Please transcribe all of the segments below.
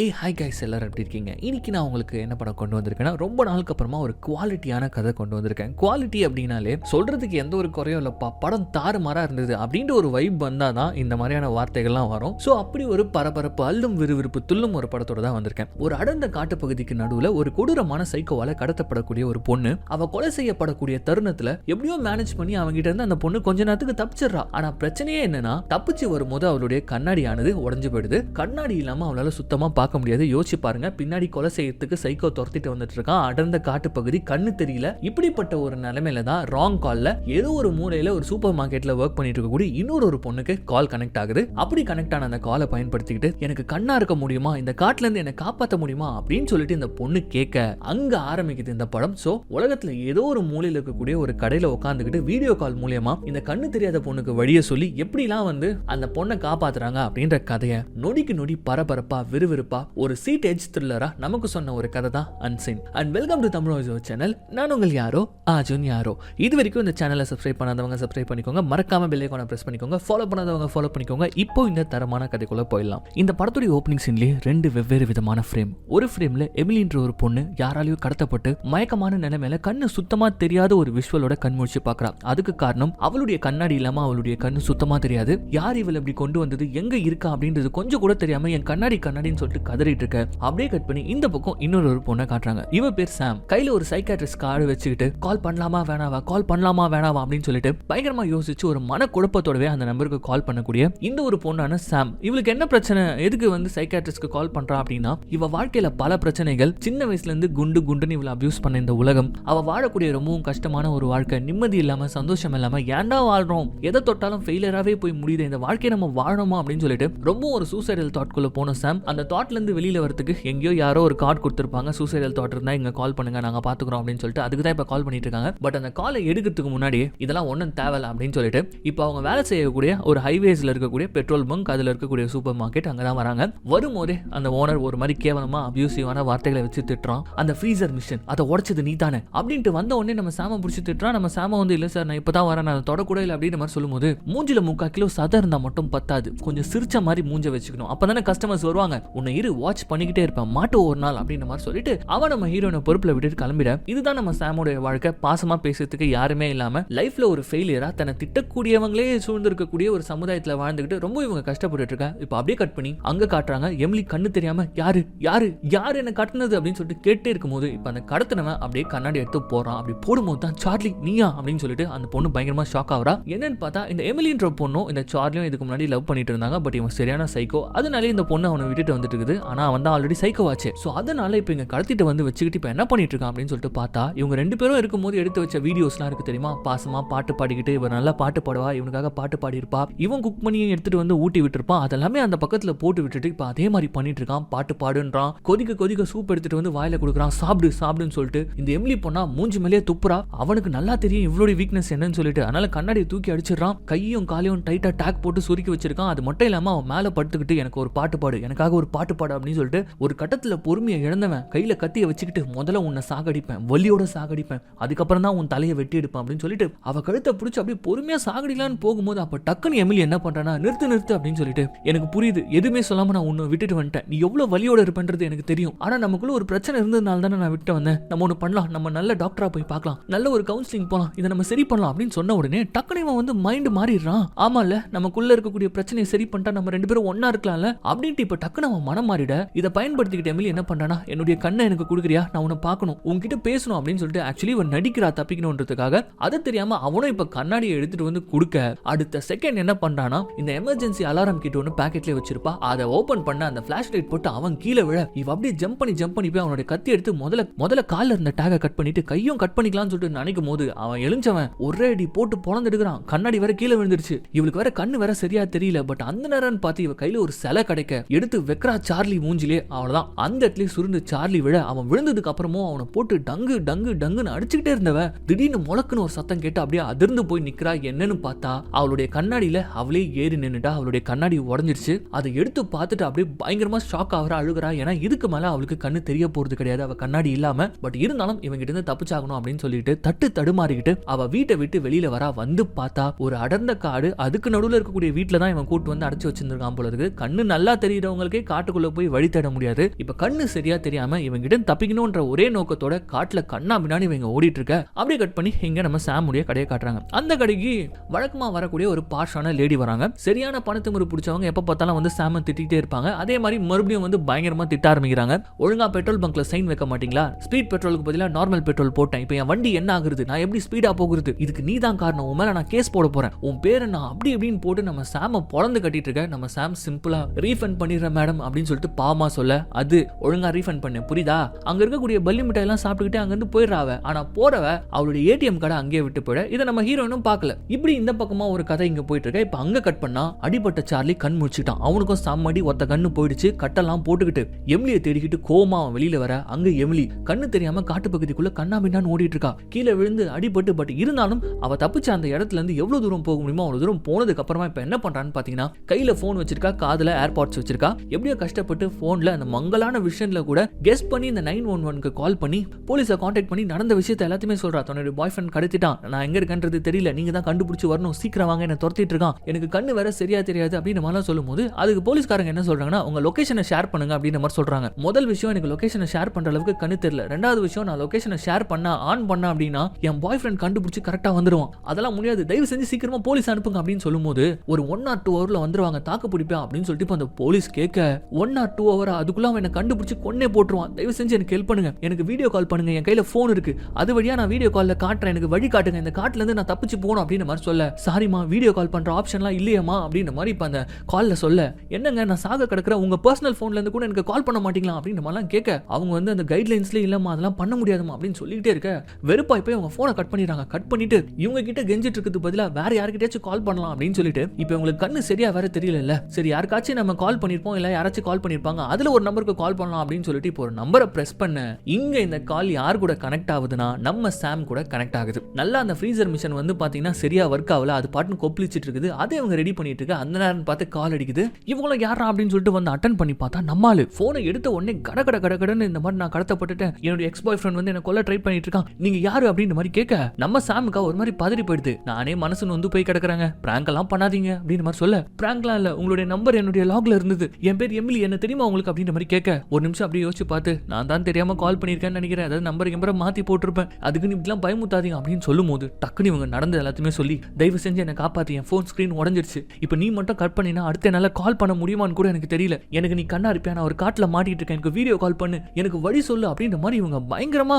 ஏய் hi guys எல்லாரும் எப்படி இருக்கீங்க? இன்னைக்கு நான் உங்களுக்கு என்ன படம் கொண்டு வந்திருக்கேன்னா ரொம்ப நாளுக்கு அப்புறமா ஒரு குவாலிட்டியான கதை கொண்டு வந்திருக்கேன். குவாலிட்டி அப்படின்னாலே சொல்கிறதுக்கு எந்த ஒரு குறையும் இல்லைப்பா படம் தாறுமாறாக இருந்தது அப்படின்ற ஒரு வைப் வந்தால் தான் இந்த மாதிரியான வார்த்தைகள்லாம் வரும். ஸோ அப்படி ஒரு பரபரப்பு அல்லும் விறுவிறுப்பு துள்ளும் ஒரு படத்தோட தான் வந்திருக்கேன். ஒரு அடர்ந்த காட்டுப்பகுதிக்கு நடுவில் ஒரு கொடூரமான சைக்கோவால் கடத்தப்படக்கூடிய ஒரு பொண்ணு அவள் கொலை செய்யப்படக்கூடிய தருணத்தில் எப்படியோ மேனேஜ் பண்ணி அவங்ககிட்ட இருந்து அந்த பொண்ணு கொஞ்ச நேரத்துக்கு தப்பிச்சிடுறா. ஆனால் பிரச்சனையே என்னன்னா தப்பிச்சு வரும்போது அவளுடைய கண்ணாடியானது உடஞ்சு போயிடுது. கண்ணாடி இல்லாமல் அவளால் சுத்தமாக பார்க்க முடியாது. யோசிச்சு பாருங்க. பின்னாடி கொலை செய்யறதுக்கு சைக்கோ துரத்திட்டு வந்துட்டு இருக்கான் அடர்ந்த காட்டு பகுதி. கண்ணு தெரியல. இப்படிப்பட்ட ஒரு நிலைமையில தான் ராங் கால்ல ஏதோ ஒரு மூலையில ஒரு சூப்பர் மார்க்கெட்ல ஒர்க் பண்ணிட்டு இருக்கக்கூடிய இன்னொரு ஒரு பொண்ணுக்கு கால் கனெக்ட் ஆகுது. அப்படி கனெக்ட் ஆன அந்த காலை பயன்படுத்திக்கிட்டு எனக்கு கண்ணா இருக்க முடியுமா? இந்த காட்டுல இருந்து என்னை காப்பாற்ற முடியுமா? அப்படின்னு சொல்லிட்டு இந்த பொண்ணு கேட்க அங்க ஆரம்பிக்குது இந்த படம். சோ உலகத்துல ஏதோ ஒரு மூலையில இருக்கக்கூடிய ஒரு கடையில உட்காந்துக்கிட்டு வீடியோ கால் மூலியமா இந்த கண்ணு தெரியாத பொண்ணுக்கு வழியை சொல்லி எப்படிலாம் வந்து அந்த பொண்ணை காப்பாத்துறாங்க? அப்படின்ற கதையை நொடிக்கு நொடி பரபரப்பா விறுவிறுப்பா ஒரு சீட் எஜ் த்ரில்லரா நமக்கு சொன்ன ஒரு கதை தான் அன்சைன் and welcome to Tamil channel நான் உங்கள் யாரோ? ஆஜுன் யாரோ? இது வரைக்கும் இந்த சேனலை சப்ஸ்கிரைப் பண்ணாதவங்க சப்ஸ்கிரைப் பண்ணிக்கோங்க. மறக்காம பெல்லைக்கான ப்ரெஸ் பண்ணிக்கோங்க. ஃபாலோ பண்ணாதவங்க ஃபாலோ பண்ணிக்கோங்க. இப்போ இந்த தரமான கதைக்குள்ள போயிடலாம். இந்த படத்துடைய ஓப்பனிங் சீன்லேயே ரெண்டு வெவ்வேறு விதமான ஃப்ரேம் ஒரு ஃப்ரேம்ல எமிலின்ற ஒரு பொண்ணு யாராலையும் கடத்தப்பட்டு மயக்கமான நிலைமையில கண்ணு சுத்தமா தெரியாத ஒரு விஷுவலோட கண் முழிச்சு பார்க்கறா அதுக்கு காரணம் அவளுடைய கண்ணாடி இல்லாம அவளுடைய கண்ணு சுத்தமா தெரியாது. யார் இவள் இப்படி கொண்டு வந்தது? எங்க இருக்கா? அப்படின்றது கொஞ்சம் கூட தெரியாம என் கண்ணாடி கண்ணாடின்னு சொல்லிட்டு கதறிட்டு இருக்க. அப்படியே கட் பண்ணி இந்த பக்கம் இன்னொரு ஒரு பொண்ணை காட்டுறாங்க. இவ பேர் சாம். கையில ஒரு சைக்காட்ரிஸ்ட் கார்டு வச்சுக்கிட்டு கால் பண்ணலாமா வேணாவா? கால் பண்ணலாமா வேணாவா? அப்படின்னு சொல்லிட்டு பயங்கரமா யோசிச்சு ஒரு மன குழப்பத்தோடவே அந்த நம்பருக்கு கால் பண்ணக்கூடிய இந்த ஒரு பொண்ணான சாம். இவளுக்கு என்ன பிரச்சனை? எதுக்கு வந்து சைக்காட்ரிஸ்ட்க்கு கால் பண்றா அப்படின்னா இவ வாழ்க்கையில பல பிரச்சனைகள் சின்ன வயசுல இருந்து குண்டு குண்டுன்னு இவளை அபியூஸ் பண்ண இந்த உலகம். அவ வாழக்கூடிய ரொம்பவும் கஷ்டமான ஒரு வாழ்க்கை. நிம்மதி இல்லாம சந்தோஷம் இல்லாம ஏன்டா வாழ்றோம்? எதை தொட்டாலும் ஃபெயிலியராகவே போய் முடியுது. இந்த வாழ்க்கையை நம்ம வாழணுமா அப்படின்னு சொல்லிட்டு ரொம்ப ஒரு சூசைடல் தாட்குள்ள போன சாம். அந்த தாட் இருந்து வெளியில் வரதுக்கு எங்கேயோ யாரோ ஒரு கார்டு கொடுத்துருப்பாங்க. சூசைடல் தாட் இருந்தால் இங்கே கால் பண்ணுங்க நாங்கள் பார்த்துக்குறோம் அப்படின்னு சொல்லிட்டு அதுக்கு தான் இப்போ கால் பண்ணிட்டு இருக்காங்க. பட் அந்த காலை எடுக்கிறதுக்கு முன்னாடி இதெல்லாம் ஒன்றும் தேவையில்ல அப்படின்னு சொல்லிட்டு இப்போ அவங்க வேலை செய்யக்கூடிய ஒரு ஹைவேஸில் இருக்கக்கூடிய பெட்ரோல் பங்க் அதில் இருக்கக்கூடிய சூப்பர் மார்க்கெட் அங்கே தான் வராங்க. வரும்போதே அந்த ஓனர் ஒரு மாதிரி கேவலமாக அபியூசிவான வார்த்தைகளை வச்சு திட்டுறான். அந்த ஃப்ரீசர் மிஷின் அதை உடச்சது நீ தானே அப்படின்ட்டு வந்த உடனே நம்ம சாம பிடிச்சி திட்டுறான். நம்ம சாம வந்து இல்லை சார் நான் இப்போ தான் வரேன் நான் தொடக்கூட இல்லை அப்படின்ற மாதிரி சொல்லும்போது மூஞ்சில முக்கால் கிலோ சதை இருந்தால் மட்டும் பத்தாது. கொஞ்சம் சிரிச்ச மாதிரி மூஞ்ச வச்சுக்கணும். அப்போ தானே கஸ்டமர்ஸ் வருவாங்க. உன்னை இரு வாட்ச் பண்ணிக்கிட்டே இருப்பேன். மாட்டு ஒரு நாள் அப்படின்ற மாதிரி சொல்லிட்டு அவன் நம்ம ஹீரோனை பொறுப்புல விட்டுட்டு கிளம்பிட. இதுதான் நம்ம சாமோடைய வாழ்க்கை. பாசமா பேசுறதுக்கு யாருமே இல்லாம லைஃப்ல ஒரு ஃபெயிலியரா தன்னை திட்டக்கூடியவங்களே சூழ்ந்திருக்கக்கூடிய ஒரு சமுதாயத்துல வாழ்ந்துகிட்டு ரொம்ப இவங்க கஷ்டப்பட்டு இருக்கா இப்போ அப்படியே கட் பண்ணி அங்க காட்டுறாங்க எம்லி கண்ணு தெரியாம யாரு? யாரு? யாரு என்ன கட்டினது? அப்படின்னு சொல்லிட்டு கேட்டே இருக்கும்போது இப்போ அந்த கடத்தினவன் அப்படியே கண்ணாடி எடுத்து போறான். அப்படி போடும்போது தான் சார்லி நீயா? அப்படின்னு சொல்லிட்டு அந்த பொண்ணு பயங்கரமா ஷாக் ஆகுறா. என்னன்னு பார்த்தா இந்த எமிலின்ற பொண்ணும் இந்த சார்லியும் இதுக்கு முன்னாடி லவ் பண்ணிட்டு இருந்தாங்க. பட் இவன் சரியான சைக்கோ அதனாலே இந்த பொண்ணு அவனை விட்டுட்டு வந்துட்டு இருக்குது. ஆனால் வந்து ஆல்ரெடி சைக்கோ ஆச்சு ஸோ அதனால இப்போ இங்கே கடத்திட்டு வந்து வச்சுக்கிட்டு இப்போ என்ன பண்ணிட்டு இருக்கான் அப்படின்னு சொல்லிட்டு பார்த்தா இவங்க ரெண்டு பேரும் இருக்கும்போது எடுத்து வச்ச வீடியோஸ்லாம் இருக்கு தெரியுமா? பாசமா பாட்டு பாடிக்கிட்டு இவர் நல்லா பாட்டு பாடுவா இவனுக்காக பாட்டு பாடியிருப்பா. இவன் குக் பண்ணியும் எடுத்துட்டு வந்து ஊட்டி விட்டுருப்பான். அதெல்லாமே அந்த பக்கத்தில் போட்டு விட்டுட்டு இப்போ அதே மாதிரி பண்ணிட்டு இருக்கான். பாட்டு பாடுன்றான். கொதிக்க கொதிக்க சூப் எடுத்துட்டு வந்து வாயில கொடுக்குறான். சாப்பிடு சாப்பிடுன்னு சொல்லிட்டு இந்த எம்லி பொண்ணா மூஞ்சி மேலே துப்புறா. அவனுக்கு நல்லா தெரியும் இவளுடைய வீக்னஸ் என்னன்னு சொல்லிட்டு. அதனால கண்ணாடியை தூக்கி அடிச்சிடறான். கையும் காலையும் டைட்டா டேக் போட்டு சுருக்கி வச்சிருக்கான். அது மட்டும் இல்லாம அவன் மேல படுத்துக்கிட்டு எனக்கு ஒரு பாட்டு பாடு எனக்காக ஒரு பாட்டு மாறுபாடு அப்படின்னு சொல்லிட்டு ஒரு கட்டத்துல பொறுமையை இழந்தவன் கையில கத்திய வச்சுக்கிட்டு முதல்ல உன்னை சாகடிப்பேன் வலியோட சாகடிப்பேன் அதுக்கப்புறம் தான் உன் தலையை வெட்டி எடுப்பேன் அப்படின்னு சொல்லிட்டு அவ கழுத்தை பிடிச்சி அப்படியே பொறுமையா சாகடிலான்னு போகும்போது அப்ப டக்குன்னு எமிலி என்ன பண்றானா நிறுத்து நிறுத்து அப்படின்னு சொல்லிட்டு எனக்கு புரியுது. எதுவுமே சொல்லாம நான் உன்னை விட்டுட்டு வந்துட்டேன். நீ எவ்வளவு வலியோட இருப்பேன்றது எனக்கு தெரியும். ஆனா நமக்குள்ள ஒரு பிரச்சனை இருந்ததுனால தானே நான் விட்டு வந்தேன். நம்ம ஒன்று பண்ணலாம். நம்ம நல்ல டாக்டரா போய் பார்க்கலாம். நல்ல ஒரு கவுன்சிலிங் போலாம். இதை நம்ம சரி பண்ணலாம் அப்படின்னு சொன்ன உடனே டக்குனு இவன் வந்து மைண்ட் மாறிடுறான். ஆமால நமக்குள்ள இருக்கக்கூடிய பிரச்சனையை சரி பண்ணிட்டா நம்ம ரெண்டு பேரும் ஒண்ணா இருக்கலாம்ல? அப்படின்ட்டு இப்ப டக்குனு அவன் மனம் மாறிட இதை பயன்படுத்திக்கிட்ட எமிலி என்ன பண்றானா என்னுடைய கண்ணை எனக்கு கொடுக்குறியா? நான் உன்னை பார்க்கணும். உன்கிட்ட பேசணும். அப்படின்னு சொல்லிட்டு ஆக்சுவலி இவன் நடிக்கிறா தப்பிக்கணுன்றதுக்காக. அதை தெரியாம அவனும் இப்ப கண்ணாடியை எடுத்துட்டு வந்து கொடுக்க அடுத்த செகண்ட் என்ன பண்றானா இந்த எமர்ஜென்சி அலாரம் கிட்ட ஒன்று பேக்கெட்லேயே வச்சிருப்பா. அதை ஓபன் பண்ண அந்த ஃபிளாஷ் லைட் போட்டு அவன் கீழே விழ. இவ அப்படியே ஜம்ப் பண்ணி ஜம்ப் பண்ணி போய் அவனுடைய கத்தி எடுத்து முதல்ல முதல்ல காலில் இருந்த டேகை கட் பண்ணிட்டு கையும் கட் பண்ணிக்கலாம்னு சொல்லிட்டு நினைக்கும் போது அவன் எழுஞ்சவன் ஒரே அடி போட்டு பொழந்தெடுக்கிறான். கண்ணாடி வேற கீழே விழுந்துருச்சு. இவளுக்கு வேற கண்ணு வேற சரியா தெரியல. பட் அந்த நேரம் பார்த்து இவ கையில ஒரு சிலை கிடைக்க எடுத்து வெக்கராச்சா சார்லி மூஞ்சிலே அவ்வளோதான் அந்த இடத்துல சுருண்டு சார்லி விட அவன் விழுந்ததுக்கு அப்புறமும் அவனை போட்டு டங்கு டங்கு டங்குன்னு அடிச்சுக்கிட்டே இருந்தவ திடீர்னு முழக்குன்னு ஒரு சத்தம் கேட்டு அப்படியே அதிர்ந்து போய் நிக்கிறா என்னன்னு பார்த்தா அவளுடைய கண்ணாடியில அவளே ஏறி நின்னுட்டா. அவளுடைய கண்ணாடி உடஞ்சிருச்சு. அதை எடுத்து பார்த்துட்டு அப்படியே பயங்கரமா ஷாக் ஆகிறா அழுகிறா. ஏன்னா இதுக்கு மேல அவளுக்கு கண்ணு தெரிய போறது கிடையாது. அவ கண்ணாடி இல்லாம. பட் இருந்தாலும் இவங்கிட்ட இருந்து தப்பிச்சாகணும் அப்படின்னு சொல்லிட்டு தட்டு தடுமாறிக்கிட்டு அவ வீட்டை விட்டு வெளியில வரா. வந்து பார்த்தா ஒரு அடர்ந்த காடு அதுக்கு நடுவில் இருக்கக்கூடிய வீட்டுல தான் இவன் கூட்டு வந்து அடைச்சி வச்சிருந்திருக்கான் போல இருக்கு. கண்ணு நல்லா தெரியுறவங்களுக்கே காட்டுக்குள்ள காட்டுக்குள்ள போய் வழி தேட முடியாது. இப்ப கண்ணு சரியா தெரியாம இவங்கிட்ட தப்பிக்கணும்ன்ற ஒரே நோக்கத்தோட காட்டுல கண்ணா பின்னாடி இவங்க ஓடிட்டு இருக்க அப்படியே கட் பண்ணி இங்க நம்ம சாமுடைய கடையை காட்டுறாங்க. அந்த கடைக்கு வழக்கமா வரக்கூடிய ஒரு பாஷான லேடி வராங்க. சரியான பணத்துமுறை பிடிச்சவங்க எப்ப பார்த்தாலும் வந்து சாம திட்டிகிட்டே இருப்பாங்க. அதே மாதிரி மறுபடியும் வந்து பயங்கரமா திட்ட ஆரம்பிக்கிறாங்க. ஒழுங்கா பெட்ரோல் பங்க்ல சைன் வைக்க மாட்டீங்களா? ஸ்பீட் பெட்ரோலுக்கு பதிலாக நார்மல் பெட்ரோல் போட்டேன். இப்போ என் வண்டி என்ன ஆகுறது? நான் எப்படி ஸ்பீடா போகுறது? இதுக்கு நீ தான் காரணம். உன் மேல நான் கேஸ் போட போறேன். உன் பேரை நான் அப்படி இப்படின்னு போட்டு நம்ம சாம பொழந்து கட்டிட்டு இருக்க நம்ம சாம் சிம்பிளா ரீஃபண்ட் பண்ணிடுற மேடம் அப்படின்னு சொல்லிட்டு பாமா சொல்ல அது ஒழுங்கா ரீஃபண்ட் பண்ணு புரியுதா? அங்க இருக்கக்கூடிய பல்லி மிட்டாய் எல்லாம் சாப்பிட்டுக்கிட்டு அங்க இருந்து போயிடுறாவ. ஆனா போறவ அவளுடைய ஏடிஎம் கார்டை அங்கேயே விட்டு போயிட. இதை நம்ம ஹீரோயினும் பார்க்கல. இப்படி இந்த பக்கமா ஒரு கதை இங்க போயிட்டு இருக்க. இப்ப அங்க கட் பண்ணா அடிபட்ட சார்லி கண் முடிச்சுட்டான் அவனுக்கும் சம்மடி ஒத்த கண்ணு போயிடுச்சு. கட்டெல்லாம் போட்டுக்கிட்டு எம்லியை தேடிக்கிட்டு கோமா அவன் வெளியில வர. அங்க எம்லி கண்ணு தெரியாம காட்டு பகுதிக்குள்ள கண்ணா பின்னான்னு ஓடிட்டு இருக்கா. கீழே விழுந்து அடிபட்டு பட் இருந்தாலும் அவ தப்பிச்ச அந்த இடத்துல இருந்து எவ்வளவு தூரம் போக முடியுமோ அவ்வளவு தூரம் போனதுக்கு அப்புறமா இப்ப என்ன பண்றான்னு பாத்தீங்கன்னா கையில போன் வச்சிருக்கா காதுல ஏர்பாட்ஸ் வச்சிருக்கா. எப்படியோ கஷ்டப்பட்டு ஃபோனில் அந்த மங்கலான விஷனில் கூட கெஸ் பண்ணி இந்த நைன் ஒன் ஒன்க்கு கால் பண்ணி போலீஸை காண்டாக்ட் பண்ணி நடந்த விஷயத்த எல்லாத்தையுமே சொல்கிறா தன்னுடைய பாய் ஃப்ரெண்ட் கடத்திட்டான். நான் எங்கே இருக்கன்றது தெரியல. நீங்க தான் கண்டுபிடிச்சி வரணும். சீக்கிரம் வாங்க. என்ன துரத்திட்டு இருக்கான். எனக்கு கண்ணு வேற சரியா தெரியாது. அப்படின்னு மாதிரிலாம் சொல்லும்போது அதுக்கு போலீஸ்காரங்க என்ன சொல்றாங்கன்னா உங்க லொக்கேஷனை ஷேர் பண்ணுங்க. அப்படின்ற மாதிரி சொல்கிறாங்க முதல் விஷயம் எனக்கு லொகேஷனை ஷேர் பண்ணுற அளவுக்கு கண்ணு தெரியல. ரெண்டாவது விஷயம் நான் லொகேஷனை ஷேர் பண்ணா ஆன் பண்ணா அப்படின்னா என் பாய் ஃப்ரெண்ட் கண்டுபிடிச்சி கரெக்டாக வந்துருவான். அதெல்லாம் முடியாது. தயவு செஞ்சு சீக்கிரமா போலீஸ் அனுப்புங்க அப்படின்னு சொல்லும்போது ஒரு ஒன் ஆர் டூ ஹவரில் வந்துருவாங்க. தாக்கு பிடிப்பேன் அப்படின்னு சொல்லிட்டு இப்போ அந்த போலீஸ் கேட்க ஒன் ஆர் டூ ஹவர் அதுக்குள்ள அவன் என்ன கண்டுபிடிச்சி கொன்னே போட்டுருவான். தயவு செஞ்சு எனக்கு ஹெல்ப் பண்ணுங்க. எனக்கு வீடியோ கால் பண்ணுங்க. என் கையில போன் இருக்கு. அது வழியா நான் வீடியோ காலில் காட்டுறேன். எனக்கு வழி காட்டுங்க. இந்த காட்டுல இருந்து நான் தப்பிச்சு போகணும் அப்படின்னு மாதிரி சொல்ல சாரிமா வீடியோ கால் பண்ற ஆப்ஷன்லாம் இல்லையம்மா அப்படின்ற மாதிரி இப்போ அந்த காலில் சொல்ல என்னங்க நான் சாக கிடக்குற உங்க பர்சனல் ஃபோன்லேருந்து கூட எனக்கு கால் பண்ண மாட்டீங்களா? அப்படின்ற மாதிரிலாம் கேட்க அவங்க வந்து அந்த கைட்லைன்ஸ்லேயே இல்லம்மா அதெல்லாம் பண்ண முடியாதுமா அப்படின்னு சொல்லிக்கிட்டே இருக்க. வெறுப்பாய் போய் அவங்க போனை கட் பண்ணிடுறாங்க. கட் பண்ணிட்டு இவங்க கிட்ட கெஞ்சிட்டு இருக்கிறது பதிலாக வேற யாருக்கிட்டயாச்சும் கால் பண்ணலாம் அப்படின்னு சொல்லிட்டு இப்போ உங்களுக்கு கண்ணு சரியா வேற தெரியல சரி யாருக்காச்சும் நம்ம கால் பண்ணிருப்போம் இல்ல யாராச்சும் கால் பண்ணிருப்பாங்க. அதுல ஒரு நம்பருக்கு கால் பண்ணலாம் அப்படின்னு சொல்லிட்டு இப்போ ஒரு நம்பரை ப்ரெஸ் பண்ண இங்க இந்த கால் யார் கூட கனெக்ட் ஆகுதுன்னா நம்ம சாம் கூட கனெக்ட் ஆகுது. நல்லா அந்த ஃப்ரீசர் மிஷின் வந்து பாத்தீங்கன்னா சரியா ஒர்க் ஆகல. அது பாட்டுன்னு கொப்பளிச்சிட்டு இருக்குது. அதை இவங்க ரெடி பண்ணிட்டு இருக்கு. அந்த நேரம் பார்த்து கால் அடிக்குது. இவங்களும் யாரா அப்படின்னு சொல்லிட்டு வந்து அட்டன் பண்ணி பார்த்தா நம்மாலு ஃபோனை எடுத்த உடனே கட கட கட கடன்னு இந்த மாதிரி நான் கடத்தப்பட்டுட்டேன். என்னுடைய எக்ஸ் பாய் ஃப்ரெண்ட் வந்து என்ன கொல்ல ட்ரை பண்ணிட்டு இருக்கான். நீங்க யாரு அப்படின்ற மாதிரி கேட்க நம்ம சாமுக்கா ஒரு மாதிரி பதறி போயிடுது. நானே மனசு வந்து போய் கிடக்குறாங்க. பிராங்க் எல்லாம் பண்ணாதீங்க அப்படின்னு மாதிரி சொல்ல. பிராங்க்லாம் இல்ல. உங்களுடைய நம்பர் என்னுடைய லாக்ல இருந்தது. என் பேர் எமிலி என்ன தெரியுமா உங்களுக்கு அப்படின்ற மாதிரி கேட்க? ஒரு நிமிஷம் அப்படியே யோசிச்சு பார்த்து நான் தான் தெரியாம கால் பண்ணியிருக்கேன்னு நினைக்கிறேன். அதாவது நம்பர் எம்பரை மாத்தி போட்டிருப்பேன். அதுக்கு நீ இப்படிலாம் பயமுத்தாதீங்க அப்படின்னு சொல்லும் போது டக்குனு இவங்க நடந்த எல்லாத்தையுமே சொல்லி தயவு செஞ்சு என்னை காப்பாத்தி. என் ஃபோன் ஸ்க்ரீன் உடஞ்சிருச்சு. இப்போ நீ மட்டும் கட் பண்ணினா அடுத்த என்னால் கால் பண்ண முடியுமான்னு கூட எனக்கு தெரியல. எனக்கு நீ கண்ணா இருப்பேன் நான் ஒரு காட்டில் மாட்டிட்டு இருக்கேன். எனக்கு வீடியோ கால் பண்ணு. எனக்கு வழி சொல்லு அப்படின்ற மாதிரி இவங்க பயங்கரமா